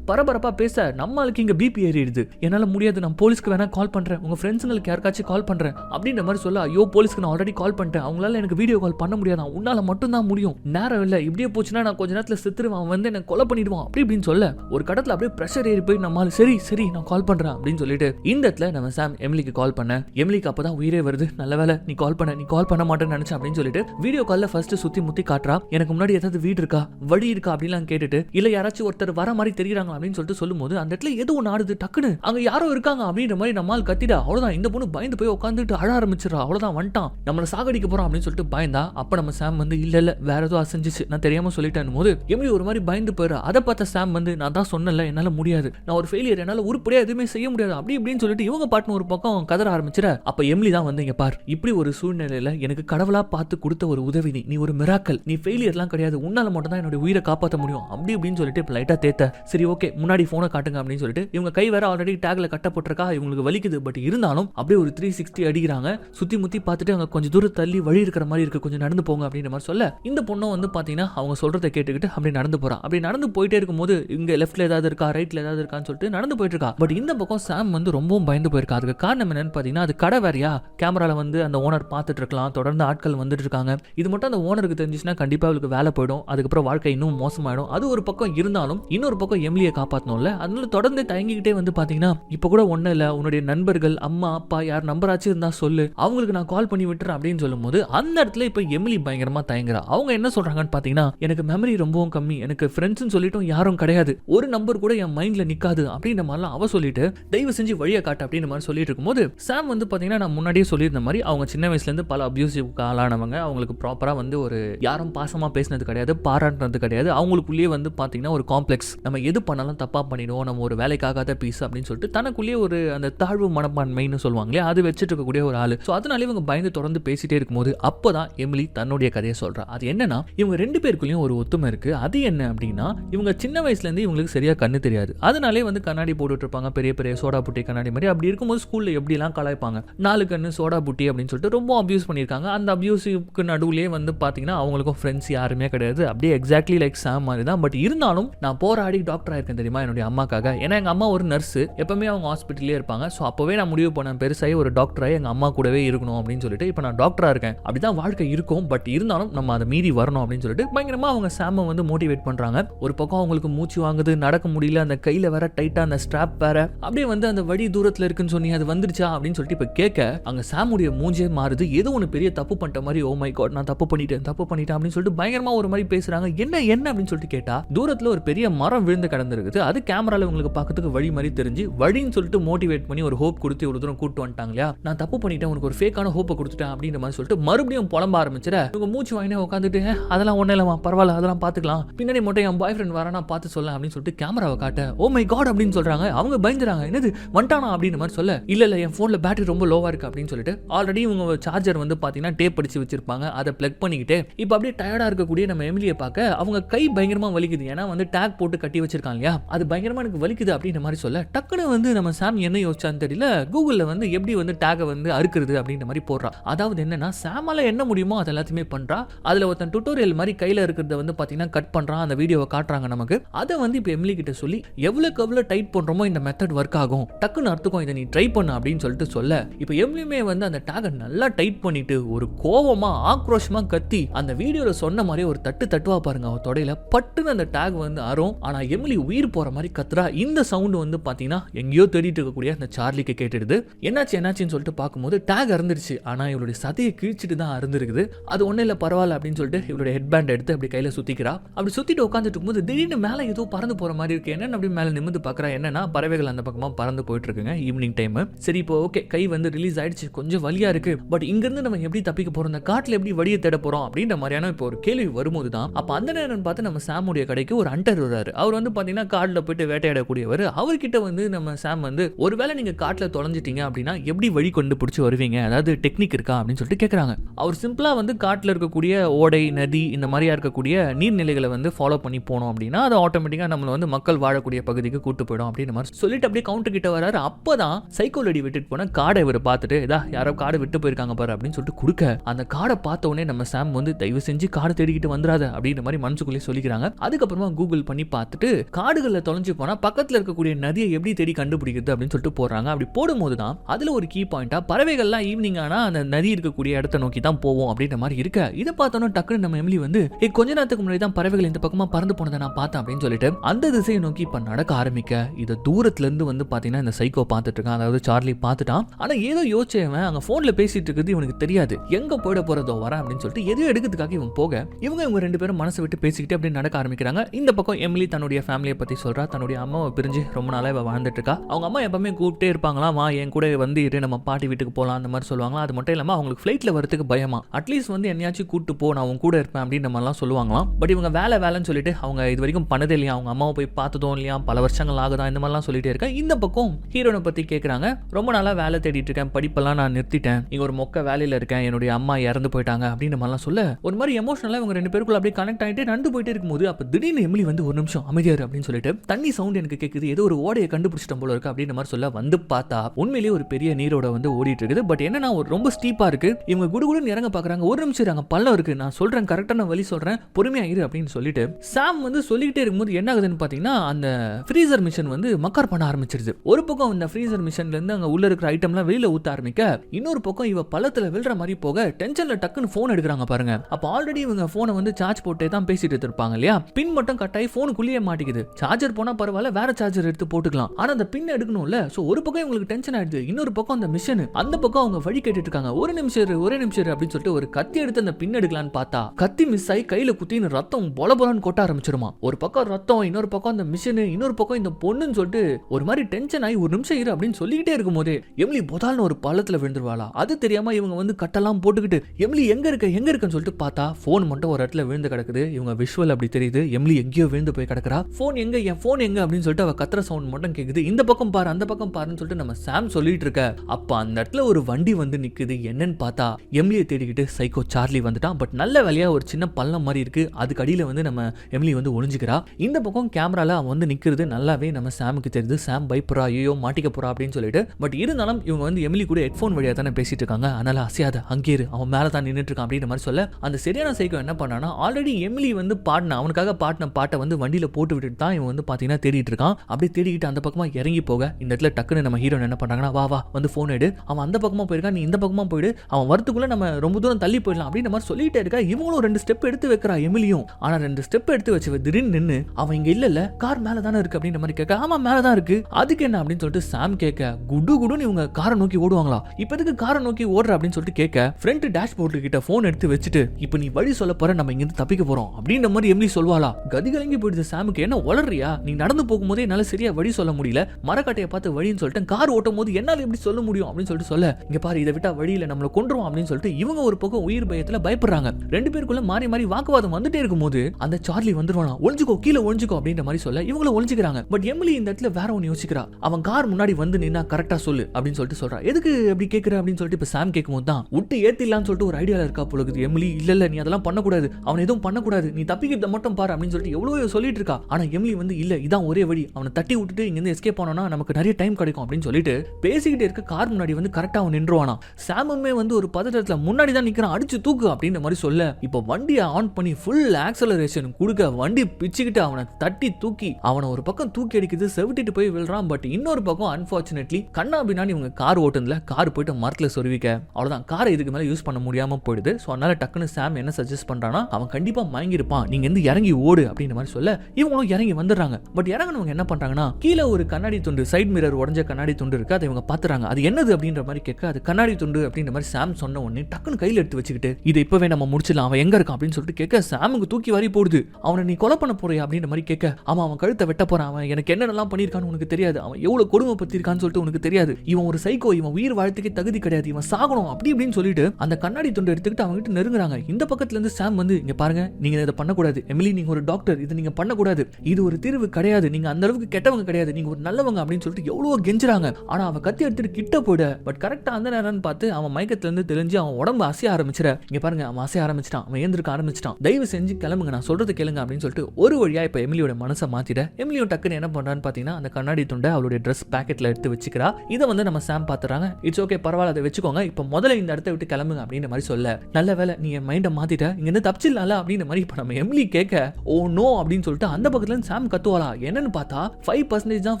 பரபரப்பா பேச நம்மளுக்கு இங்க பிபி ஏறிடுது. என்னால முடியாது. நான் போலீஸ்க்கு வேணா கால் பண்றேன். உங்க ஃப்ரெண்ட்ஸுங்களுக்கு யாருக்காச்சும் கால் பண்றேன். அப்படின்ற மாதிரி சொல்ல ஐயோ போலீஸ்க்கு நான் ஆல்ரெடி கால் பண்ணிட்டேன். அவங்களால எனக்கு வீடியோ கால் பண்ண முடியாது. உன்னால மட்டும் மட்டும்தான் முடியும். நேரம் இல்லை. இப்படியே போச்சுன்னா நான் கொஞ்ச நேரத்தில் செத்துருவான். வந்து என்ன கொலை பண்ணிடுவான். அப்படி இப்படின்னு சொல்ல ஒரு கடத்துல அப்படியே ப்ரெஷர் ஏறி போய் நம்மால சரி சரி நான் கால் பண்றேன். அப்படின்னு சொல்லிட்டு இந்த இடத்துல நம்ம சாம் எமிலிக்கு கால் பண்ண எமிலிக்கு அப்பதான் உயிரே வருது. நல்ல வேலை நீ கால் பண்ண நீ கால் பண்ண மாட்டேன்னு நினைச்சேன். அப்படின்னு சொல்லிட்டு வீடியோ கால்ல ஃபர்ஸ்ட் சுத்தி முத்தி காட்டுறா. எனக்கு முன்னாடி ஏதாவது வீடு இருக்கா? வழி இருக்கா? அப்படிலாம் கேட்டுட்டு இல்ல யாராச்சும் ஒருத்தர் வர மாதிரி தெரியுறாங்க அப்படின்னு சொல்லிட்டு சொல்லும்போது அந்த இடத்துல ஏதோ ஒன்று ஆடுது? டக்குன்னு அங்க யாரோ இருக்காங்க அப்படின்ற மாதிரி நம்மால் கத்திடா அவ்வளவுதான் இந்த பொண்ணு பயந்து போய் உட்காந்துட்டு அழ ஆரம்பிச்சிடா அவ்வளவுதான் வந்துட்டான். நம்மளை சாகடிக்க போறோம் அப்படின்னு சொல்லிட்டு பயந்தா அப்ப நம்ம சாம் வந்து இல்லை இல்லை வேற ஏதோ அசைஞ்சிச்சு. நான் தெரியாமல் சொல்லிட்டேன் போது எப்படி ஒரு மாதிரி பயந்து போயிடுறா அதை பார்த்த சாம் வந்து நான் தான் சொன்னல என்னால் முடியாது. நான் ஒரு ஃபெயிலியர் என்னால் உருப்படியாக எதுவுமே செய்ய முடியாது. அப்படி இப்படின்னு சொல்லிட்டு இவங்க பாட்டுன்னு ஒரு பக்கம் கதற ஆரம்பிச்சிட அப்போ எம்லி தான் வந்து இங்கே பார். இப்படி ஒரு சூழ்நிலையில் எனக்கு கடவுளாக பார்த்து கொடுத்த ஒரு உதவி நீ. நீ ஒரு மிராக்கல் நீ ஃபெயிலியர்லாம் கிடையாது. உன்னால மட்டும் தான் என்னோட உயிரை காப்பாற்ற முடியும். அப்படி இப்படின்னு சொல்லிட்டு இப்போ லைட்டாக தேத்த. சரி ஓகே முன்னாடி ஃபோனை காட்டுங்க. அப்படின்னு சொல்லிட்டு இவங்க கை வேற ஆல்ரெடி டேக்ல கட்டப்பட்டிருக்கா. இவங்களுக்கு வலிக்குது. பட் இருந்தாலும் அப்படியே ஒரு த்ரீ சிக்ஸ்டி அடிக்கிறாங்க. சுற்றி முத்தி பார்த்துட்டு அங்கே கொஞ்சம் தூரம் தள்ளி வழி இருக்கிற மாதிரி இருக்கு. கொஞ்சம் நடந்து போங்க அப்படின்ற மாதிரி சொல்ல இந்த பொண்ணும் வந்து பாத்தீங்கன்னா அவங்க சொல்றதை கேட்டுக்கிட்டு அப்படி நடந்து போறா. அப்படி நடந்து போயிட்டே இருக்கும்போது இங்க லெஃப்ட்ல ஏதாவது இருக்கா ரைட்ல ஏதாவது இருக்கான்னு சொல்லிட்டு நடந்து போயிட்டு இருக்கா. பட் இந்த பக்கம் சாம் வந்து ரொம்பவும் பயந்து போயிருக்கா. அதுக்கு காரணம் என்னன்னு பாத்தீங்கன்னா அது கடை வேறையா கேமரால வந்து அந்த ஓனர் பார்த்துட்டு இருக்கலாம். தொடர்ந்து ஆட்கள் வந்துட்டு இருக்காங்க. இது மட்டும் அந்த ஓனருக்கு தெரிஞ்சுச்சுன்னா கண்டிப்பா அவளுக்கு வேலை போயிடும். அதுக்கப்புறம் வாழ்க்கை இன்னும் மோசமாயிடும். அது ஒரு பக்கம் இருந்தாலும் இன்னொரு பக்கம் எம்லியை காப்பாற்றணும்ல அதனால தொடர்ந்து தயங்கிக்கிட்டே வந்து பாத்தீங்கன்னா இப்போ கூட ஒன்றும் இல்லை. உன்னுடைய நண்பர்கள் அம்மா அப்பா யார் நம்பராச்சும் இருந்தா சொல்லு. அவங்களுக்கு நான் கால் பண்ணி விட்டுறேன் அப்படின்னு சொல்லும்போது அந்த இடத்துல இப்போ எமிலி பயங்கரமா தயங்குறா அவங்க என்ன சொல்றாங்கன்னு பாத்தீங்கன்னா எனக்கு மெமரி ரொம்பவும் கம்மி. எனக்கு ஃப்ரெண்ட்ஸ்னு சொல்லிட்டும் யாரும் கிடையாது. ஒரு நம்பர் கூட என் மைண்ட்ல நிக்காது அப்படின்ற மாதிரிலாம் அவ சொல்லிட்டு தயவு செஞ்சு வழியை காட்டு அப்படின்ற மாதிரி சொல்லிட்டு இருக்கும்போது சாம் வந்து பாத்தீங்கன்னா நான் முன்னாடியே சொல்லியிருந்த மாதிரி அவங்க சின்ன வயசுல இருந்து பல அபியூசிவ் ஆளானவங்க. அவங்களுக்கு ப்ராப்பரா வந்து ஒரு யாரும் பாசமா பேசினது கிடையாது பாராட்டுறது கிடையாது. அவங்களுக்குள்ளேயே வந்து பாத்தீங்கன்னா ஒரு காம்ப்ளெக்ஸ் நம்ம எது பண்ணாலும் தப்பா பண்ணிடுவோம். நம்ம ஒரு வேலைக்காகாத பீஸ் அப்படின்னு சொல்லிட்டு தனக்குள்ளேயே ஒரு அந்த தாழ்வு மனப்பான்மைன்னு சொல்லுவாங்களே அது வச்சுட்டு இருக்கக்கூடிய ஒரு ஆளு. ஸோ அதனால இவங்க பயந்து தொடர்ந்து பேசிட்டே இருக்கும்போது அப்போதான் எமிலி தன்னுடைய கதையை சொல்றா. சொல்கிறா அது என்னன்னா இவங்க ரெண்டு பேருக்குள்ளேயும் ஒரு ஒத்துமை இருக்கு. அது என்ன அப்படின்னா இவங்க சின்ன வயசுலேருந்து இவங்களுக்கு சரியாக கண்ணு தெரியாது. அதனாலே வந்து கண்ணாடி போட்டுட்டு இருப்பாங்க. பெரிய பெரிய சோடா புட்டி கண்ணாடி மாதிரி. அப்படி இருக்கும்போது ஸ்கூலில் எப்படிலாம் கலாய்ப்பாங்க? நாலு கண்ணு சோடா புட்டி அப்படின்னு சொல்லிட்டு ரொம்ப அப்யூஸ் பண்ணியிருக்காங்க. அந்த அப்யூஸுக்கு நடுவுலேயே வந்து பார்த்தீங்கன்னா அவங்களுக்கும் ஃப்ரெண்ட்ஸ் யாருமே கிடையாது. அப்படியே எக்ஸாக்ட்லி லைக் சாம் மாதிரி தான். பட் இருந்தாலும் நான் போராடி டாக்டர் ஆயிருக்கேன் தெரியுமா என்னுடைய அம்மாக்காக? ஏன்னா எங்கள் அம்மா ஒரு நர்ஸு எப்பவுமே அவங்க ஹாஸ்பிட்டலே இருப்பாங்க. ஸோ அப்போவே நான் முடிவு பண்ணேன் பெருசாகி ஒரு டாக்டராகி எங்கள் அம்மா கூடவே இருக்கணும் அப்படின்னு சொல்லிட்டு. இப்போ நான் டாக்டராக இருக்கேன். அப்படி தான் வாழ்க்கை இருக்கும். பட் இருந்தாலும் நம்ம அதை மீறி வரணும் அப்படின்னு சொல்லிட்டு பயங்கரமாக அவங்க சாமை வந்து மோட்டிவேட் பண்ணுறாங்க ஒரு பக்கம் அவங்களுக்கு மூச்சு வாங்குது நடக்க முடியல அந்த கையில் வேற டைட்டாக அந்த ஸ்ட்ராப் வேற. அப்படியே வந்து அந்த வழி தூரத்தில் இருக்குன்னு சொன்னி அது வந்துருச்சா அப்படின்னு சொல்லிட்டு இப்போ கேட்க அங்கே சாமுடைய மூஞ்சே மாறுது. ஏதோ ஒன்று பெரிய தப்பு பண்ணிட்ட மாதிரி ஓ மை காட் நான் தப்பு பண்ணிட்டேன் தப்பு பண்ணிட்டேன் அப்படின்னு சொல்லிட்டு பயங்கரமாக ஒரு மாதிரி பேசுகிறாங்க என்ன என்ன? அப்படின்னு சொல்லிட்டு கேட்டால் தூரத்தில் ஒரு பெரிய மரம் விழுந்து கிடந்திருக்குது. அது கேமராவில் உங்களுக்கு பார்க்கறதுக்கு வழி மாதிரி தெரிஞ்சு வழின்னு சொல்லிட்டு மோட்டிவேட் பண்ணி ஒரு ஹோப் கொடுத்து இவ்வளோ தூரம் கூட்டு வந்துட்டாங்க இல்லையா? நான் தப்பு பண்ணிட்டேன் உனக்கு ஒரு ஃபேக்கான ஹோப்பை கொடுத்துட்டேன் அப்படின்ற மாதிரி சொல்லிட்டு மறுபடியும் புலம்ப ஆரம்பிச்சிட இவங்க மூச்சு வாங்கினே உட்காந்துட்டு அதெல்லாம் ஒன்றும் இல்லைம்மா பரவாயில்ல அதெல்லாம் பார்த்துக்கலாம் பின்னாடி மட்டும் என் பாய் ஃப்ரெண்ட் வரானா பார்த்து சொல்ல அப்படின்னு சொல்லிட்டு கேமராவை காட்ட ஓ மை காட் அப்படின்னு சொல்கிறாங்க அவங்க பயந்துறாங்க என்னது வந்துட்டானா? அப்படின்ற மாதிரி சொல்ல இல்லை இல்லை என் ஃபோனில் பேட்டரி ரொம்ப லோவாக இருக்குது அப்படின்னு சொல்லிட்டு ஆல்ரெடி இவங்க சார்ஜர் வந்து பார்த்தீங்கன்னா டேப் அடிச்சு வச்சிருப்பாங்க. அதை ப்ளக் பண்ணிக்கிட்டு இப்போ அப்படியே டயர்டாக இருக்கக்கூடிய நம்ம எமிலியை பார்க்க அவங்க கை பயங்கரமாக வலிக்குது. ஏன்னா வந்து டேக் போட்டு கட்டி வச்சிருக்காங்க இல்லையா? அது பயங்கரமாக எனக்கு வலிக்குது அப்படின்ற மாதிரி சொல்ல டக்குன்னு வந்து நம்ம சாம் என்ன யோசிச்சான்னு தெரியல கூகுளில் வந்து எப்படி வந்து டேகை வந்து அறுக்கிறது அப்படின்ற மாதிரி போடுறா. அதாவது என்னன்னா சாமால என்ன முடியுமோ அது எல்லாத்தையுமே பண்ணுறா அதில் ஒருத்தன் டுட்டோரியல் மாதிரி கையில் இருக்கிறத வந்து பார்த்தீங்கன்னா கட் பண்ணுறான் அந்த வீடியோவை காட்டுறாங்க நமக்கு. அதை வந்து இப்போ எம்லி கிட்ட சொல்லி எவ்வளோக்கு எவ்வளோ டைட் பண்ணுறோமோ இந்த மெத்தட் ஒர்க் ஆகும். டக்குன்னு அர்த்தக்கும் இதை நீ ட்ரை பண்ணு அப்படின்னு சொல்லிட்டு சொல்ல. இப்போ எம்லியுமே வந்து அந்த டேகை நல்லா டைட் பண்ணிட்டு ஒரு கோவமாக ஆக்ரோஷமாக கத்தி அந்த வீடியோவில் சொன்ன மாதிரி ஒரு தட்டு தட்டுவா பாருங்க அவன் தொடையில. பட்டுன்னு அந்த டேக் வந்து அரும் ஆனால் எம்லி உயிர் போகிற மாதிரி கத்துறா. இந்த சவுண்டு வந்து பார்த்தீங்கன்னா எங்கேயோ தேடிட்டு இருக்கக்கூடிய அந்த சார்லிக்கு கேட்டுடுது. என்னாச்சு என்னாச்சுன்னு சொல்லிட்டு பார்க்கும்போது டேக் அறந்துருச்சு. ஆனால் இவளுடைய சதையை கிழிச்சிட்டு தான் அறந்துருக்குது. அது ஒன்றும் இல்லை பரவாயில்ல. அப்படின்னு சொல்லிட்டு இவளுடைய ஹெட் பேண்ட் எடுத்து அப்படி கையில சுத்திக்கிறா. அப்படி சுற்றிட்டு உட்காந்துட்டு இருக்கும்போது திடீர்னு மேலே ஏதோ பறந்து போற மாதிரி இருக்கு. என்னென்னு அப்படி மேலே நிமிந்து பார்க்கறா என்னன்னா பறவைகள் அந்த பக்கமா பறந்து போயிட்டு இருக்குங்க ஈவினிங் டைம் சரி இப்போ ஓகே கை வந்து ரிலீஸ் ஆயிடுச்சு. கொஞ்சம் வலியா இருக்கு. பட் இங்கிருந்து நம்ம எப்படி தப்பிக்க போறோம்? இந்த காட்டில் எப்படி வழியை தேட போறோம்? அப்படின்ற மாதிரியான இப்போ ஒரு கேள்வி வரும்போது தான் அப்போ அந்த நேரம் பார்த்து நம்ம சாமுடைய கடைக்கு ஒரு அண்டர் வர்றாரு. அவர் வந்து பாத்தீங்கன்னா காட்டில் போயிட்டு வேட்டையாடக்கூடியவர். அவர்கிட்ட வந்து நம்ம சாம் வந்து ஒருவேளை நீங்க காட்டில் தொலைஞ்சிட்டீங்க அப்படின்னா எப்படி வழி கொண்டு பிடிச்சி வருவீங்க? அதாவது டெக்னிக் இருக்கா? அப்படின்னு சொல்லிட்டு கேட்குறாங்க அவர் சிம்பிளாக வந்து காட்டில் இருக்கக்கூடிய ஓடை நதி இந்த மாதிரியாக இருக்கக்கூடிய நீர்நிலைகளை வந்து ஃபாலோ பண்ணி போனோம் அப்படின்னா அது ஆட்டோமேட்டிக்காக நம்மளை வந்து மக்கள் வாழக்கூடிய பகுதிக்கு கூட்டு போயிடும் அப்படின்ற மாதிரி சொல்லிட்டு அப்படியே கவுண்டர் கிட்ட வராரு. அப்பதான் சைக்கோலடி விட்டுட்டு போன காடை இவர் பார்த்துட்டு இதா யாரோ காடை விட்டு போயிருக்காங்க பாரு அப்படின்னு சொல்லிட்டு கொடுக்க. அந்த காடை பார்த்த உடனே நம்ம சாம் வந்து தயவு செஞ்சு காடை தேடிக்கிட்டு வந்துடாத அப்படின்ற மாதிரி மனசுக்குள்ளேயே சொல்லிக்கிறாங்க. அதுக்கப்புறமா கூகுள் பண்ணி பார்த்துட்டு காடுகளில் தொலைஞ்சு போனால் பக்கத்தில் இருக்கக்கூடிய நதியை எப்படி தேடி கண்டுபிடிக்கிறது அப்படின்னு சொல்லிட்டு போடுறாங்க. அப்படி போடும்போது தான் அதில் ஒரு கீ பாயிண்ட்டாக பறவைகள்லாம் ஈவினிங் ஆனால் அந்த நதி இருக்கக்கூடிய இடத்த நோக்கி தான் போவோம் அப்படின்ற மாதிரி இருக்க. இதை பார்த்தோன்னா டக்குன்னு நம்ம எமிலி வந்து கொஞ்ச நேரத்துக்கு முன்னாடி தான் பறவைகள் இந்த பக்கமா பறந்து போனதை நான் பார்த்தேன் அப்படின்னு சொல்லிட்டு அந்த திசையை நோக்கி இப்ப நடக்க ஆரம்பிக்க இதை தூரத்துல இருந்து வந்து பாத்தீங்கன்னா இந்த சைக்கோ பார்த்துட்டு இருக்கான். அதாவது சார்லி பார்த்துட்டான். ஆனா ஏதோ யோசிச்சவன் அங்க போன்ல பேசிட்டு இருக்கிறது இவனுக்கு தெரியாது. எங்க போயிட போறதோ வரேன் அப்படின்னு சொல்லிட்டு எதையோ எடுக்கிறதுக்காக இவன் போக இவங்க இவங்க ரெண்டு பேரும் மனசை விட்டு பேசிக்கிட்டு அப்படியே நடக்க ஆரம்பிக்கிறாங்க. இந்த பக்கம் எமிலி தன்னுடைய ஃபேமிலியை பத்தி சொல்றா. தன்னுடைய அம்மாவை பிரிஞ்சு ரொம்ப நாளா இவ வாழ்ந்துட்டு இருக்கா. அவங்க அம்மா எப்பவுமே கூப்பிட்டே இருப்பாங்களா வா என் கூட வந்து இரு நம்ம பாட்டி வீட்டுக்கு போகலாம் அந்த மாதிரி சொல்லுவாங்களா. அது மட்டும் இல்லாம அவங்களுக்கு ஃபிளைட்ல வரதுக்கு பயமா. அட்லீஸ்ட் வந்து என்னையாச்சும் கூட்டு போ நான் உன் கூட இருப்பேன் அப்படின்ற மாதிரிலாம் சொல்லுவாங்களாம். பட் இவங்க வேலை வேலைன்னு சொல்லிட்டு அவங்க இது வரைக்கும் பண்ணதே இல்லையா? அவங்க அம்மாவை போய் பார்த்ததும் இல்லையா? பல வருஷங்கள் ஆகுதா? இந்த மாதிரிலாம் சொல்லிட்டே இருக்கேன். இந்த பக்கம் ஹீரோனை பத்தி கேட்குறாங்க ரொம்ப நாளாக வேலை தேடிட்டு இருக்கேன். படிப்பெல்லாம் நான் நிறுத்திட்டேன். இங்க ஒரு மொக்க வேலையில இருக்கேன். என்னுடைய அம்மா இறந்து போயிட்டாங்க அப்படின்ற மாதிரிலாம் சொல்ல ஒரு மாதிரி எமோஷனலாக இவங்க ரெண்டு பேருக்குள்ள அப்படியே கனெக்ட் ஆகிட்டு நடந்து போயிட்டே இருக்கும்போது அப்போ திடீர்னு எமிலி வந்து ஒரு நிமிஷம் அமைதியாரு அப்படின்னு சொல்லிட்டு தண்ணி சவுண்ட் எனக்கு கேட்குது ஏதோ ஒரு ஓடையை கண்டுபிடிச்சிட்டோம் போல இருக்கு அப்படின்ற மாதிரி சொல்ல வந்து பார்த்தா உண்மையிலேயே ஒரு பெரிய நீரோட வந்து ஓடிட்டு இருக்குது. பட் என்னன்னா ஒரு ரொம்ப ஸ்டீப்பா இருக்கு. இவங்க குடுகுடுன்னு இறங்க பாக்குறாங்க. ஒரு நிமிஷம் இருங்க பள்ளம் இருக்கு. நான் சொல்றேன் கரெக்டான வழி சொல்றேன். பொறுமையா இரு அப்படின்னு சொல்லிட்டு சாம் வந்து சொல்லிக்கிட்டே இருக்கும்போது என்ன ஆகுதுன்னு பாத்தீங்கன்னா அந்த ஃப்ரீசர் மிஷின் வந்து மக்கார் பண்ண ஆரம்பிச்சிருது. ஒரு பக்கம் இந்த ஃப்ரீசர் மிஷின்ல இருந்து அங்க உள்ள இருக்கிற ஐட்டம்லாம் வெளியில ஊத்த ஆரம்பிக்க இன்னொரு பக்கம் இவ பள்ளத்துல விழுற மாதிரி போக டென்ஷன்ல டக்குன்னு ஃபோன் எடுக்கிறாங்க பாருங்க. அப்ப ஆல்ரெடி இவங்க போனை வந்து சார்ஜ் போட்டே தான் பேசிட்டு இருப்பாங்க இல்லையா? பின் மட்டும் கட்டாயி போனுக்குள்ளேயே மாட்டிக்குது. சார்ஜர் போனா பரவாயில்ல வேற சார்ஜர் எடுத்து போட்டுக்கலாம். ஆனா அந்த பின் எடுக்கணும்ல சோ ஒரு பக்கம் இவங்களுக்கு டென்ஷன் ஆயிடுது இன்னொரு பக்கம் அந்த மிஷின் அந்த பக்கம் அவங்க வழி கேட்டுட்டு இருக்காங்க. ஒரு நிமிஷம் ஒரு ஒரே நிமிஷம் அப்படின்னு சொல்லிட்டு ஒரு கத்தி எடுத்து அந்த பின் எடுக்கலான்னு பார்த்தா கத்தி மிஸ் ஆகி கையில குத்தின்னு ரத்தம் பொல பொலன்னு கொட்ட ஆரம்பிச்சிருமா. ஒரு பக்கம் ரத்தம் இன்னொரு பக்கம் அந்த மிஷின் இன்னொரு பக்கம் இந்த பொண்ணுன்னு சொல்லிட்டு ஒரு மாதிரி டென்ஷன் ஆகி ஒரு நிமிஷம் இரு அப்படின்னு சொல்லிக்கிட்டே இருக்கும்போதே எம்லி பொதால்னு ஒரு பள்ளத்துல விழுந்துருவாளா? அது தெரியாம இவங்க வந்து கட்டெல்லாம் போட்டுக்கிட்டு எம்லி எங்க இருக்க? எங்க இருக்குன்னு சொல்லிட்டு பார்த்தா ஃபோன் மட்டும் ஒரு இடத்துல விழுந்து கிடக்குது. இவங்க விஷுவல் அப்படி தெரியுது. எம்லி எங்கேயோ விழுந்து போய் கிடக்குறா. போன் எங்க? என் போன் எங்க? அப்படின்னு சொல்லிட்டு அவ கத்துற சவுண்ட் மட்டும் கேக்குது. இந்த பக்கம் பாரு அந்த பக்கம் பாருன்னு சொல்லிட்டு நம்ம சாம் சொல்லிட்டு இருக்க. அப்ப அந்த இடத்துல ஒரு வண்டி வந்து நிக்குது. என்னன்னு பார்த்தா எம்லியை தேடிக்கிட்டு சைக்கோ சார்லி வந்துட்டான். பட் நல்ல வேலையாக ஒரு சின்ன பள்ளம் மாதிரி இருக்குது அதுக்கு அடியில் வந்து நம்ம எமிலி வந்து ஒளிஞ்சுக்கிறா. இந்த பக்கம் கேமராவில் அவன் வந்து நிற்கிறது நல்லாவே நம்ம சாமுக்கு தெரியுது. சாம் பயப்புறா ஐயோ மாட்டிக்க போறா அப்படின்னு சொல்லிட்டு. பட் இருந்தாலும் இவங்க வந்து எமிலி கூட ஹெட்ஃபோன் வழியாக தானே பேசிட்டு இருக்காங்க. அதனால அசையாத அங்கே இரு அவன் மேலே தான் நின்றுட்டு இருக்கான் அப்படின்ற மாதிரி சொல்ல அந்த சரியான சைக்கோ என்ன பண்ணானா ஆல்ரெடி எமிலி வந்து பாடின அவனுக்காக பாடின பாட்டை வந்து வண்டியில் போட்டு விட்டுட்டு தான் இவன் வந்து பார்த்தீங்கன்னா தேடிட்டு இருக்கான். அப்படியே தேடிக்கிட்டு அந்த பக்கமாக இறங்கி போக இந்த இடத்துல டக்குன்னு நம்ம ஹீரோன் என்ன பண்ணுறாங்கன்னா வா வா வந்து ஃபோன் எடு. அவன் அந்த பக்கமாக போயிருக்கான் நீ இந்த பக்கமாக போயிடு. அவன் வரத்துக்குள்ளே நம்ம ரொம்ப தூரம் தள்ளி போயிடலாம் அப்படின்ற மாதிரி சொல்லிட்டே இருக்கா இவங்களும் ரெண்டு ஸ்டெப் எடுத்து வைக்கிறா எமிலியும். ஆனா ரெண்டு ஸ்டெப் எடுத்து வச்சு திடீர்னு நின்று அவன் இங்க இல்ல இல்ல கார் மேலதானே இருக்கு அப்படின்ற மாதிரி கேட்க ஆமா மேலதான் இருக்கு. அதுக்கு என்ன அப்படின்னு சொல்லிட்டு சாம் கேட்க குடு குடுன்னு இவங்க காரை நோக்கி ஓடுவாங்களா? இப்போ எதுக்கு காரை நோக்கி ஓடுற அப்படின்னு சொல்லிட்டு கேட்க ஃப்ரண்ட் டேஷ்போர்டு கிட்ட ஃபோன் எடுத்து வச்சுட்டு இப்போ நீ வழி சொல்ல போற நம்ம இங்கிருந்து தப்பிக்க போறோம் அப்படின்ற மாதிரி எம்லி சொல்வாளா கதி கலங்கி போயிடுது சாமுக்கு என்ன வளர்றியா நீ நடந்து போகும்போதே என்னால சரியா வழி சொல்ல முடியல. மரக்கட்டையை பார்த்து வழின்னு சொல்லிட்டு கார் ஓட்டும் போது என்னால எப்படி சொல்ல முடியும்? அப்படின்னு சொல்லிட்டு சொல்ல இங்க பாரு இதை விட்டா வழியில நம்மளை கொண்டுருவோம் அப்படின்னு சொல்லிட்டு இவங்க ஒரு பக்கம் உயிர் பயத்துல பயப்படுறாங்க. ரெண்டு பேருக்குள்ள மாறி மாறி வாக்குவாதம் வந்துட்டே இருக்கும்போது அந்த சார்லி வந்துருவானா? ஒளிஞ்சுக்கோ கீழே ஒளிஞ்சுக்கோ அப்படின்ற மாதிரி சொல்ல இவங்களும் ஒளிஞ்சுக்கிறாங்க. பட் எம்லி இந்த இடத்துல வேற ஒன்று யோசிக்கிறா. அவன் கார் முன்னாடி வந்து நின்னா கரெக்டா சொல்லு அப்படின்னு சொல்லிட்டு சொல்றா. எதுக்கு அப்படி கேட்குற அப்படின்னு சொல்லிட்டு இப்போ சாம் கேட்கும் போது தான் விட்டு ஏத்திடலாம்னு சொல்லிட்டு ஒரு ஐடியால இருக்கா போல இருக்குது எம்லி இல்ல இல்ல நீ அதெல்லாம் பண்ணக்கூடாது. அவன் எதுவும் பண்ணக்கூடாது. நீ தப்பிக்கிறத மட்டும் பாரு அப்படின்னு சொல்லிட்டு எவ்வளவோ சொல்லிட்டு இருக்கா. ஆனா எம்லி வந்து இல்ல இதான் ஒரே வழி. அவனை தட்டி விட்டுட்டு இங்கிருந்து எஸ்கேப் ஆனோம்னா நமக்கு நிறைய டைம் கிடைக்கும் அப்படின்னு சொல்லிட்டு பேசிக்கிட்டே இருக்க கார் முன்னாடி வந்து கரெக்டா அவன் நின்றுவானா. சாமுமே வந்து ஒரு பதட்டத்துல முன்னாடி தான் நிக்கிறான் அடிச்சு தூக்கு அப்படின்னு மாதிரி சொல்ல இப்போ வண்டியை ஆன் பண்ணி ஃபுல் ஆக்சலரேஷன் கொடுக்க வண்டி பிச்சுக்கிட்டு அவனை தட்டி தூக்கி அவனை ஒரு பக்கம் தூக்கி அடிக்குது செவிட்டிட்டு போய் விழுறான். பட் இன்னொரு பக்கம் அன்பார்ச்சுனேட்லி கண்ணா பின்னாடி இவங்க கார் ஓட்டுனதுல கார் போயிட்டு மரத்தில் சொருவிக்க. அவ்வளோதான் காரை இதுக்கு மேலே யூஸ் பண்ண முடியாம போயிடுது. ஸோ அதனால டக்குன்னு சாம் என்ன சஜஸ்ட் பண்ணுறான்னா அவன் கண்டிப்பா மயங்கிருப்பான் நீங்க இருந்து இறங்கி ஓடு அப்படின்ற மாதிரி சொல்ல இவங்களும் இறங்கி வந்துடுறாங்க. பட் இறங்கினவங்க என்ன பண்றாங்கன்னா கீழே ஒரு கண்ணாடி துண்டு சைட் மிரர் உடஞ்ச கண்ணாடி துண்டு இருக்கு அதை இவங்க பாத்துறாங்க. அது என்னது அப்படின்ற மாதிரி கேட்க அது கண்ணாடி துண்டு அப்படின்ற மாதிரி சாம் சொன்ன உடனே டக்குன்னு கையில் எடுத்து வச்சுக்கிட்டு இதை இப்பவே நம்ம முடிச்சிடலாம் அவன் எங்க இருக்கான் அப்படின்னு சொல்லிட்டு கேட்க சாமுக்கு தூக்கி வாரி போடுது. அவனை நீ கொலை பண்ண போறியா? அப்படின்ற மாதிரி கேட்க அவன் அவன் கழுத்தை வெட்ட போறான். அவன் எனக்கு என்னென்னலாம் பண்ணியிருக்கான்னு உனக்கு தெரியாது. அவன் எவ்வளவு கொடுமை பத்திருக்கான்னு சொல்லிட்டு உனக்கு தெரியாது. இவன் ஒரு சைக்கோ இவன் உயிர் வாழ்த்துக்கே தகுதி கிடையாது. இவன் சாகணும். அப்படி இப்படின்னு சொல்லிட்டு அந்த கண்ணாடி துண்டை எடுத்துக்கிட்டு அவங்க கிட்ட நெருங்குறாங்க. இந்த பக்கத்துல இருந்து சாம் வந்து இங்க பாருங்க நீங்க இதை பண்ணக்கூடாது. எமிலி நீங்க ஒரு டாக்டர் இதை நீங்க பண்ணக்கூடாது. இது ஒரு தீர்வு கிடையாது. நீங்க அந்த அளவுக்கு கெட்டவங்க கிடையாது. நீங்க ஒரு நல்லவங்க. அப்படின்னு சொல்லிட்டு எவ்வளவு கெஞ்சுறாங்க. ஆனா அவன் கத்தி எடுத்துட்டு கிட்ட போயிட பட் கரெக்டா அந்த நேரம்னு பார்த்து அவன் மயக்கத்துல இருந்து தெரிஞ்சு அவன் உடம்பு அசைய ஆரம்பிச்சிட. இங்க பாருங்க அவன் அசைய ஆரம்பிச்சிட்டான். அவன் ஏந்திருக்க ஆரம்பிச்சிட்டான். தயவு செஞ்சு கிளம்புங்க நான் சொல்றது கேளுங்க அப்படின்னு சொல்லிட்டு ஒரு வழியா இப்ப எமிலியோட மனசை மாத்திட எமிலியோ டக்குன்னு என்ன பண்றான்னு பாத்தீங்கன்னா அந்த கண்ணாடி துண்டை அவளுடைய ட்ரெஸ் பேக்கெட்ல எடுத்து வச்சுக்கிறா. இதை வந்து நம்ம சாம் பாத்துறாங்க. இட்ஸ் ஓகே பரவாயில்ல அதை வச்சுக்கோங்க. இப்போ முதல்ல இந்த இடத்த விட்டு கிளம்புங்க அப்படின்ற மாதிரி சொல்ல. நல்ல வேலை நீ என் மைண்டை மாத்திட்ட. இங்க இருந்து தப்பிச்சிடலாம்ல அப்படின்ற மாதிரி இப்போ நம்ம எம்லி கேட்க ஓ நோ அப்படின்னு சொல்லிட்டு அந்த பக்கத்துல இருந்து சாம் கத்துவாளா? என்னன்னு பார்த்தா ஃபைவ் பர்சன்டேஜ் தான்